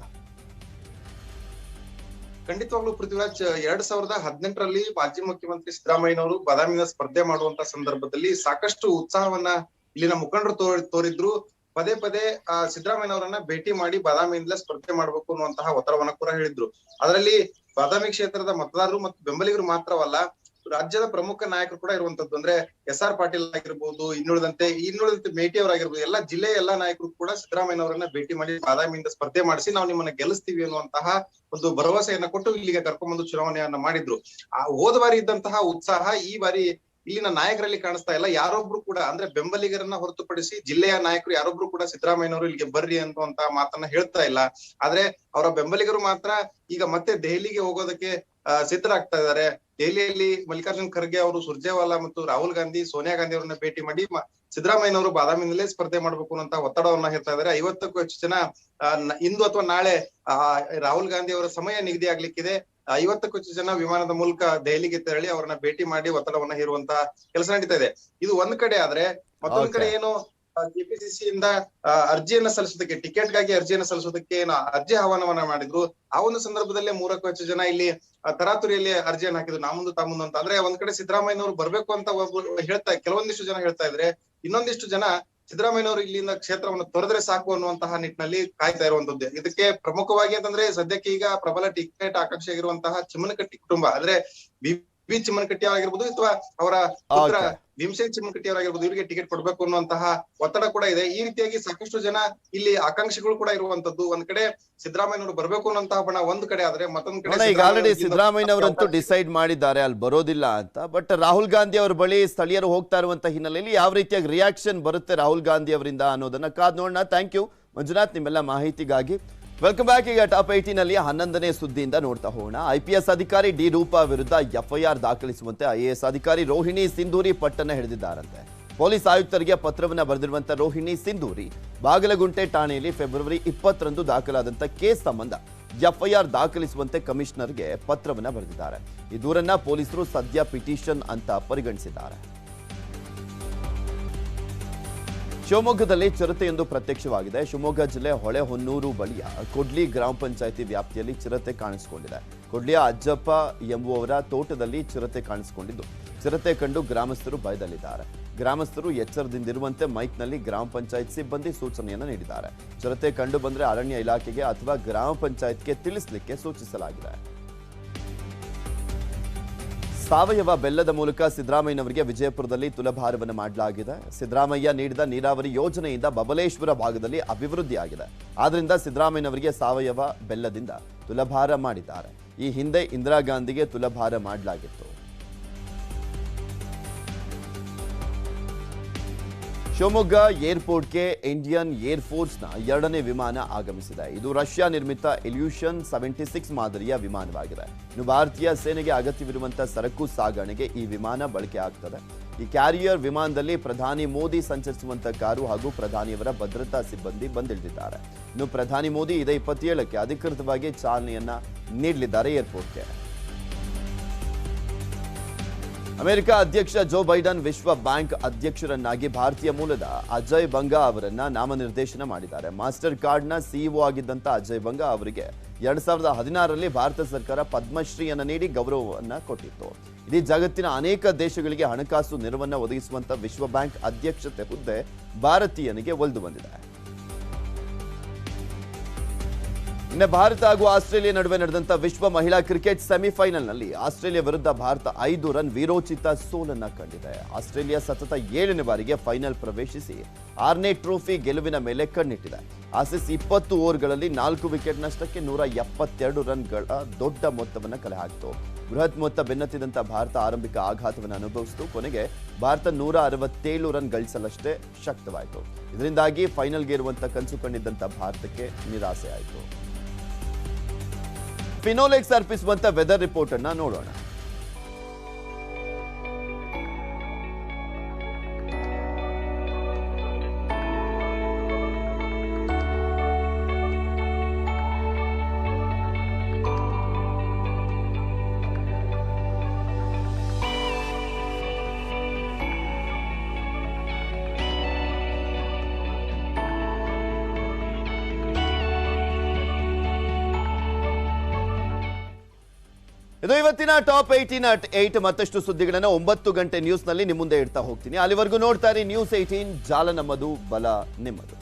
ಖಂಡಿತವಾಗ್ಲೂ ಪೃಥ್ವಿರಾಜ್, ಎರಡ್ ಸಾವಿರದ ಹದಿನೆಂಟರಲ್ಲಿ ಮಾಜಿ ಮುಖ್ಯಮಂತ್ರಿ ಸಿದ್ದರಾಮಯ್ಯನವರು ಬದಾಮಿನ ಸ್ಪರ್ಧೆ ಮಾಡುವಂತ ಸಂದರ್ಭದಲ್ಲಿ ಸಾಕಷ್ಟು ಉತ್ಸಾಹವನ್ನ ಇಲ್ಲಿನ ಮುಖಂಡರು ತೋರ್, ತೋರಿದ್ರು, ಪದೇ ಪದೇ, ಆ, ಸಿದ್ದರಾಮಯ್ಯನವರನ್ನ ಭೇಟಿ ಮಾಡಿ ಬಾದಾಮಿಯಿಂದಲೇ ಸ್ಪರ್ಧೆ ಮಾಡ್ಬೇಕು ಅನ್ನುವಂತಹ ಒತ್ತಡವನ್ನ ಕೂಡ ಹೇಳಿದ್ರು. ಅದರಲ್ಲಿ ಬಾದಾಮಿ ಕ್ಷೇತ್ರದ ಮತದಾರರು ಮತ್ತು ಬೆಂಬಲಿಗರು ಮಾತ್ರವಲ್ಲ, ರಾಜ್ಯದ ಪ್ರಮುಖ ನಾಯಕರು ಕೂಡ ಇರುವಂತದ್ದು. ಅಂದ್ರೆ ಎಸ್ ಆರ್ ಪಾಟೀಲ್ ಆಗಿರ್ಬೋದು, ಇನ್ನುಳಿದಂತೆ ಇನ್ನುಳಿದಂತೆ ಮೇಟಿ ಅವರಾಗಿರ್ಬೋದು ಎಲ್ಲಾ ಜಿಲ್ಲೆಯ ಎಲ್ಲಾ ನಾಯಕರು ಕೂಡ ಸಿದ್ದರಾಮಯ್ಯನವರನ್ನ ಭೇಟಿ ಮಾಡಿ ಬಾದಾಮಿಯಿಂದ ಸ್ಪರ್ಧೆ ಮಾಡಿಸಿ ನಾವು ನಿಮ್ಮನ್ನ ಗೆಲ್ಲಿಸ್ತೀವಿ ಅನ್ನುವಂತಹ ಒಂದು ಭರವಸೆಯನ್ನ ಕೊಟ್ಟು ಇಲ್ಲಿಗೆ ಕರ್ಕೊಂಡ್ಬಂದು ಚುನಾವಣೆಯನ್ನ ಮಾಡಿದ್ರು. ಆ, ಹೋದ ಬಾರಿ ಇದ್ದಂತಹ ಉತ್ಸಾಹ ಈ ಬಾರಿ ಇಲ್ಲಿನ ನಾಯಕರಲ್ಲಿ ಕಾಣಿಸ್ತಾ ಇಲ್ಲ. ಯಾರೊಬ್ರು ಕೂಡ ಅಂದ್ರೆ ಬೆಂಬಲಿಗರನ್ನ ಹೊರತುಪಡಿಸಿ ಜಿಲ್ಲೆಯ ನಾಯಕರು ಯಾರೊಬ್ರು ಕೂಡ ಸಿದ್ದರಾಮಯ್ಯನವರು ಇಲ್ಲಿಗೆ ಬರ್ರಿ ಅನ್ನುವಂತ ಮಾತನ್ನ ಹೇಳ್ತಾ ಇಲ್ಲ. ಆದ್ರೆ ಅವರ ಬೆಂಬಲಿಗರು ಮಾತ್ರ ಈಗ ಮತ್ತೆ ದೆಹಲಿಗೆ ಹೋಗೋದಕ್ಕೆ ಸಿದ್ಧರಾಗ್ತಾ ಇದ್ದಾರೆ. ದೆಹಲಿಯಲ್ಲಿ ಮಲ್ಲಿಕಾರ್ಜುನ್ ಖರ್ಗೆ ಅವರು, ಸುರ್ಜೇವಾಲಾ ಮತ್ತು ರಾಹುಲ್ ಗಾಂಧಿ, ಸೋನಿಯಾ ಗಾಂಧಿ ಅವರನ್ನ ಭೇಟಿ ಮಾಡಿ ಸಿದ್ದರಾಮಯ್ಯನವರು ಬಾದಾಮಿನಲ್ಲೇ ಸ್ಪರ್ಧೆ ಮಾಡ್ಬೇಕು ಅಂತ ಒತ್ತಡವನ್ನ ಹೇಳ್ತಾ ಇದ್ದಾರೆ. ಐವತ್ತಕ್ಕೂ ಹೆಚ್ಚು ಜನ ಇಂದು ಅಥವಾ ನಾಳೆ ರಾಹುಲ್ ಗಾಂಧಿ ಅವರ ಸಮಯ ನಿಗದಿ ಆಗ್ಲಿಕ್ಕಿದೆ. ಐವತ್ತಕ್ಕೂ ಹೆಚ್ಚು ಜನ ವಿಮಾನದ ಮೂಲಕ ದೆಹಲಿಗೆ ತೆರಳಿ ಅವರನ್ನ ಭೇಟಿ ಮಾಡಿ ಒತ್ತಡವನ್ನ ಹೇರುವಂತ ಕೆಲಸ ನಡೀತಾ ಇದೆ. ಇದು ಒಂದ್ ಕಡೆ ಆದ್ರೆ ಮತ್ತೊಂದ್ ಕಡೆ ಏನು ಕೆಪಿಸಿಸಿ ಇಂದ ಅರ್ಜಿಯನ್ನ ಸಲ್ಲಿಸೋದಕ್ಕೆ ಟಿಕೆಟ್ಗಾಗಿ ಅರ್ಜಿಯನ್ನ ಸಲ್ಲಿಸೋದಕ್ಕೆ ಏನು ಅರ್ಜಿ ಆಹ್ವಾನವನ್ನ ಮಾಡಿದ್ರು. ಆ ಒಂದು ಸಂದರ್ಭದಲ್ಲೇ ಮೂರಕ್ಕೂ ಹೆಚ್ಚು ಜನ ಇಲ್ಲಿ ತರಾತುರಿಯಲ್ಲಿ ಅರ್ಜಿಯನ್ನ ಹಾಕಿದ್ರು. ನಾಮುಂದು ತಾಮುಂದು ಅಂತ. ಅಂದ್ರೆ ಒಂದ್ ಕಡೆ ಸಿದ್ದರಾಮಯ್ಯನವರು ಬರ್ಬೇಕು ಅಂತ ಹೇಳ್ತಾ ಕೆಲವೊಂದಿಷ್ಟು ಜನ ಹೇಳ್ತಾ ಇದ್ರೆ ಇನ್ನೊಂದಿಷ್ಟು ಜನ ಸಿದ್ದರಾಮಯ್ಯನವರು ಇಲ್ಲಿಂದ ಕ್ಷೇತ್ರವನ್ನು ತೊರೆದ್ರೆ ಸಾಕು ಅನ್ನುವಂತಹ ನಿಟ್ಟಿನಲ್ಲಿ ಕಾಯ್ತಾ ಇರುವಂತದ್ದು ಇದಕ್ಕೆ ಪ್ರಮುಖವಾಗಿ ಅಂತಂದ್ರೆ ಸದ್ಯಕ್ಕೆ ಈಗ ಪ್ರಬಲ ಟಿಕೆಟ್ ಆಕಾಂಕ್ಷಿ ಆಗಿರುವಂತಹ ಚಿಮ್ಮನಕಟ್ಟಿ ಕುಟುಂಬ. ಅಂದ್ರೆ ಬಿ ಚಿಮ್ಮನಕಟ್ಟಿ ಅವರಾಗಿರ್ಬೋದು ಅಥವಾ ಅವರ ಪುತ್ರ. ಭೀಮಸೇನ್ ಚಿಮ್ಮನಕಟ್ಟಿ ಅವರಾಗಿರ್ಬೋದು ಇವರಿಗೆ ಟಿಕೆಟ್ ಕೊಡ್ಬೇಕು ಅನ್ನುವಂತಹ ಒತ್ತಡ ಕೂಡ ಇದೆ. ಈ ರೀತಿಯಾಗಿ ಸಾಕಷ್ಟು ಜನ ಇಲ್ಲಿ ಆಕಾಂಕ್ಷಿಗಳು ಕೂಡ ಇರುವಂತದ್ದು ಒಂದ್ ಕಡೆ ಸಿದ್ದರಾಮಯ್ಯನವರು ಬರಬೇಕು ಅನ್ನುವಂತಹ ಬಣ ಒಂದ್ ಕಡೆ ಆದ್ರೆ ಮತ್ತೊಂದ್ ಕಡೆ ಈಗ ಆಲ್ರೆಡಿ ಸಿದ್ದರಾಮಯ್ಯನವರಂತೂ ಡಿಸೈಡ್ ಮಾಡಿದ್ದಾರೆ. ಅಲ್ಲಿ ಬರೋದಿಲ್ಲ ಅಂತ. ಬಟ್ ರಾಹುಲ್ ಗಾಂಧಿ ಅವರ ಬಳಿ ಸ್ಥಳೀಯರು ಹೋಗ್ತಾ ಇರುವಂತಹ ಹಿನ್ನೆಲೆಯಲ್ಲಿ ಯಾವ ರೀತಿಯಾಗಿ ರಿಯಾಕ್ಷನ್ ಬರುತ್ತೆ ರಾಹುಲ್ ಗಾಂಧಿ ಅವರಿಂದ ಅನ್ನೋದನ್ನ ಕಾದ್ ನೋಡೋಣ. ಥ್ಯಾಂಕ್ ಯು ಮಂಜುನಾಥ್ ನಿಮ್ಮೆಲ್ಲ ಮಾಹಿತಿಗಾಗಿ ವೆಲ್ಕಮ್ ಬ್ಯಾಕ್ ಈಗ ಟಾಪ್ ಏಟಿನಲ್ಲಿ ಹನ್ನೊಂದನೇ ಸುದ್ದಿಯಿಂದ ನೋಡ್ತಾ ಹೋಗೋಣ. ಐ ಪಿ ಎಸ್ ಅಧಿಕಾರಿ ಡಿ ರೂಪಾ ವಿರುದ್ಧ ಎಫ್ಐಆರ್ ದಾಖಲಿಸುವಂತೆ ಐ ಎ ಎಸ್ ಅಧಿಕಾರಿ ರೋಹಿಣಿ ಸಿಂಧೂರಿ ಪಟ್ಟನ್ನ ಹಿಡಿದಿದ್ದಾರಂತೆ. ಪೊಲೀಸ್ ಆಯುಕ್ತರಿಗೆ ಪತ್ರವನ್ನ ಬರೆದಿರುವಂತಹ ರೋಹಿಣಿ ಸಿಂಧೂರಿ ಬಾಗಲಗುಂಟೆ ಠಾಣೆಯಲ್ಲಿ ಫೆಬ್ರವರಿ ಇಪ್ಪತ್ತರಂದು ದಾಖಲಾದಂತ ಕೇಸ್ ಸಂಬಂಧ ಎಫ್ಐಆರ್ ದಾಖಲಿಸುವಂತೆ ಕಮಿಷನರ್ಗೆ ಪತ್ರವನ್ನ ಬರೆದಿದ್ದಾರೆ. ಈ ದೂರನ್ನ ಪೊಲೀಸರು ಸದ್ಯ ಪಿಟಿಷನ್ ಅಂತ ಪರಿಗಣಿಸಿದ್ದಾರೆ. ಶಿವಮೊಗ್ಗದಲ್ಲಿ ಚಿರತೆಯೊಂದು ಪ್ರತ್ಯಕ್ಷವಾಗಿದೆ. ಶಿವಮೊಗ್ಗ ಜಿಲ್ಲೆ ಹೊಳೆಹೊನ್ನೂರು ಬಳಿಯ ಕೊಡ್ಲಿ ಗ್ರಾಮ ಪಂಚಾಯಿತಿ ವ್ಯಾಪ್ತಿಯಲ್ಲಿ ಚಿರತೆ ಕಾಣಿಸಿಕೊಂಡಿದೆ. ಕೊಡ್ಲಿಯ ಅಜ್ಜಪ್ಪ ಎಂಬುವವರ ತೋಟದಲ್ಲಿ ಚಿರತೆ ಕಾಣಿಸಿಕೊಂಡಿದ್ದು. ಚಿರತೆ ಕಂಡು ಗ್ರಾಮಸ್ಥರು ಭಯದಲ್ಲಿದ್ದಾರೆ. ಗ್ರಾಮಸ್ಥರು ಎಚ್ಚರದಿಂದಿರುವಂತೆ ಮೈಕ್ನಲ್ಲಿ ಗ್ರಾಮ ಪಂಚಾಯತ್ ಸಿಬ್ಬಂದಿ ಸೂಚನೆಯನ್ನು ನೀಡಿದ್ದಾರೆ. ಚಿರತೆ ಕಂಡು ಬಂದರೆ ಅರಣ್ಯ ಇಲಾಖೆಗೆ ಅಥವಾ ಗ್ರಾಮ ಪಂಚಾಯತ್ಗೆ ತಿಳಿಸಲಿಕ್ಕೆ ಸೂಚಿಸಲಾಗಿದೆ. ಸಾವಯವ ಬೆಲ್ಲದ ಮೂಲಕ ಸಿದ್ದರಾಮಯ್ಯನವರಿಗೆ ವಿಜಯಪುರದಲ್ಲಿ ತುಲಭಾರವನ್ನು ಮಾಡಲಾಗಿದೆ. ಸಿದ್ದರಾಮಯ್ಯ ನೀಡಿದ ನೀರಾವರಿ ಯೋಜನೆಯಿಂದ ಬಬಲೇಶ್ವರ ಭಾಗದಲ್ಲಿ ಅಭಿವೃದ್ಧಿಯಾಗಿದೆ. ಆದ್ದರಿಂದ ಸಿದ್ದರಾಮಯ್ಯನವರಿಗೆ ಸಾವಯವ ಬೆಲ್ಲದಿಂದ ತುಲಭಾರ ಮಾಡಿದ್ದಾರೆ. ಈ ಹಿಂದೆ ಇಂದಿರಾ ಗಾಂಧಿಗೆ ತುಲಭಾರ ಮಾಡಲಾಗಿತ್ತು. ಶಿವಮೊಗ್ಗ ಏರ್ಪೋರ್ಟ್ಗೆ ಇಂಡಿಯನ್ ಏರ್ ಫೋರ್ಸ್ನ ಎರಡನೇ ವಿಮಾನ ಆಗಮಿಸಿದೆ. ಇದು ರಷ್ಯಾ ನಿರ್ಮಿತ ಎಲ್ಯೂಷನ್ ಸೆವೆಂಟಿ ಸಿಕ್ಸ್ ಮಾದರಿಯ ವಿಮಾನವಾಗಿದೆ. ಇನ್ನು ಭಾರತೀಯ ಸೇನೆಗೆ ಅಗತ್ಯವಿರುವಂತಹ ಸರಕು ಸಾಗಣೆಗೆ ಈ ವಿಮಾನ ಬಳಕೆ ಆಗ್ತದೆ. ಈ ಕ್ಯಾರಿಯರ್ ವಿಮಾನದಲ್ಲಿ ಪ್ರಧಾನಿ ಮೋದಿ ಸಂಚರಿಸುವಂತಹ ಕಾರು ಹಾಗೂ ಪ್ರಧಾನಿಯವರ ಭದ್ರತಾ ಸಿಬ್ಬಂದಿ ಬಂದಿಳಿದಿದ್ದಾರೆ. ಇನ್ನು ಪ್ರಧಾನಿ ಮೋದಿ ಇದೇ ಇಪ್ಪತ್ತೇಳಕ್ಕೆ ಅಧಿಕೃತವಾಗಿ ಚಾಲನೆಯನ್ನ ನೀಡಲಿದ್ದಾರೆ ಏರ್ಪೋರ್ಟ್ಗೆ. ಅಮೆರಿಕ ಅಧ್ಯಕ್ಷ ಜೋ ಬೈಡನ್ ವಿಶ್ವ ಬ್ಯಾಂಕ್ ಅಧ್ಯಕ್ಷರನ್ನಾಗಿ ಭಾರತೀಯ ಮೂಲದ ಅಜಯ್ ಬಂಗಾ ಅವರನ್ನ ನಾಮನಿರ್ದೇಶನ ಮಾಡಿದ್ದಾರೆ. ಮಾಸ್ಟರ್ ಕಾರ್ಡ್ನ ಸಿಇಒ ಆಗಿದ್ದಂಥ ಅಜಯ್ ಬಂಗಾ ಅವರಿಗೆ ಎರಡ್ ಸಾವಿರದ ಹದಿನಾರರಲ್ಲಿ ಭಾರತ ಸರ್ಕಾರ ಪದ್ಮಶ್ರೀಯನ್ನು ನೀಡಿ ಗೌರವವನ್ನು ಕೊಟ್ಟಿತ್ತು. ಇಡೀ ಜಗತ್ತಿನ ಅನೇಕ ದೇಶಗಳಿಗೆ ಹಣಕಾಸು ನೆರವನ್ನು ಒದಗಿಸುವಂಥ ವಿಶ್ವ ಬ್ಯಾಂಕ್ ಅಧ್ಯಕ್ಷತೆ ಹುದ್ದೆ ಭಾರತೀಯನಿಗೆ ಒಲಿದು ಬಂದಿದೆ. ಇನ್ನು ಭಾರತ ಹಾಗೂ ಆಸ್ಟ್ರೇಲಿಯಾ ನಡುವೆ ನಡೆದಂತ ವಿಶ್ವ ಮಹಿಳಾ ಕ್ರಿಕೆಟ್ ಸೆಮಿಫೈನಲ್ನಲ್ಲಿ ಆಸ್ಟ್ರೇಲಿಯಾ ವಿರುದ್ಧ ಭಾರತ ಐದು ರನ್ ವಿರೋಚಿತ ಸೋಲನ್ನ ಕಂಡಿದೆ. ಆಸ್ಟ್ರೇಲಿಯಾ ಸತತ ಏಳನೇ ಬಾರಿಗೆ ಫೈನಲ್ ಪ್ರವೇಶಿಸಿ ಆರನೇ ಟ್ರೋಫಿ ಗೆಲುವಿನ ಮೇಲೆ ಕಣ್ಣಿಟ್ಟಿದೆ. ಆಸಿಸ್ ಇಪ್ಪತ್ತು ಓವರ್ಗಳಲ್ಲಿ ನಾಲ್ಕು ವಿಕೆಟ್ ನಷ್ಟಕ್ಕೆ ನೂರ ಎಪ್ಪತ್ತೆರಡು ರನ್ಗಳ ದೊಡ್ಡ ಮೊತ್ತವನ್ನು ಕಲೆ ಹಾಕಿತು. ಬೃಹತ್ ಮೊತ್ತ ಬೆನ್ನತ್ತಿದಂತ ಭಾರತ ಆರಂಭಿಕ ಆಘಾತವನ್ನು ಅನುಭವಿಸಿತು. ಕೊನೆಗೆ ಭಾರತ ನೂರ ಅರವತ್ತೇಳು ರನ್ ಗಳಿಸಲಷ್ಟೇ ಶಕ್ತವಾಯಿತು. ಇದರಿಂದಾಗಿ ಫೈನಲ್ಗೆ ಇರುವಂತ ಕನಸು ಕಂಡಿದ್ದಂಥ ಭಾರತಕ್ಕೆ ನಿರಾಸೆ ಆಯಿತು ಫಿನೋಲೆಕ್ಸ್ ಅರ್ಪಿಸುವಂತ ವೆದರ್ ರಿಪೋರ್ಟ್ ಅನ್ನ ನೋಡೋಣ. ಇದು ಇವತ್ತಿನ ಟಾಪ್ ಏಯ್ಟೀನ್ ಅಟ್ ಏಟ್ ಮತ್ತಷ್ಟು ಸುದ್ದಿಗಳನ್ನು ಒಂಬತ್ತು ಗಂಟೆ ನ್ಯೂಸ್ನಲ್ಲಿ ನಿಮ್ಮ ಮುಂದೆ ಇಡ್ತಾ ಹೋಗ್ತೀನಿ. ಅಲ್ಲಿವರೆಗೂ ನೋಡ್ತಾ ಇರಿ ನ್ಯೂಸ್ ಏಯ್ಟೀನ್ ಜಾಲ ನಮ್ಮದು ಬಲ, ನಿಮ್ಮದು.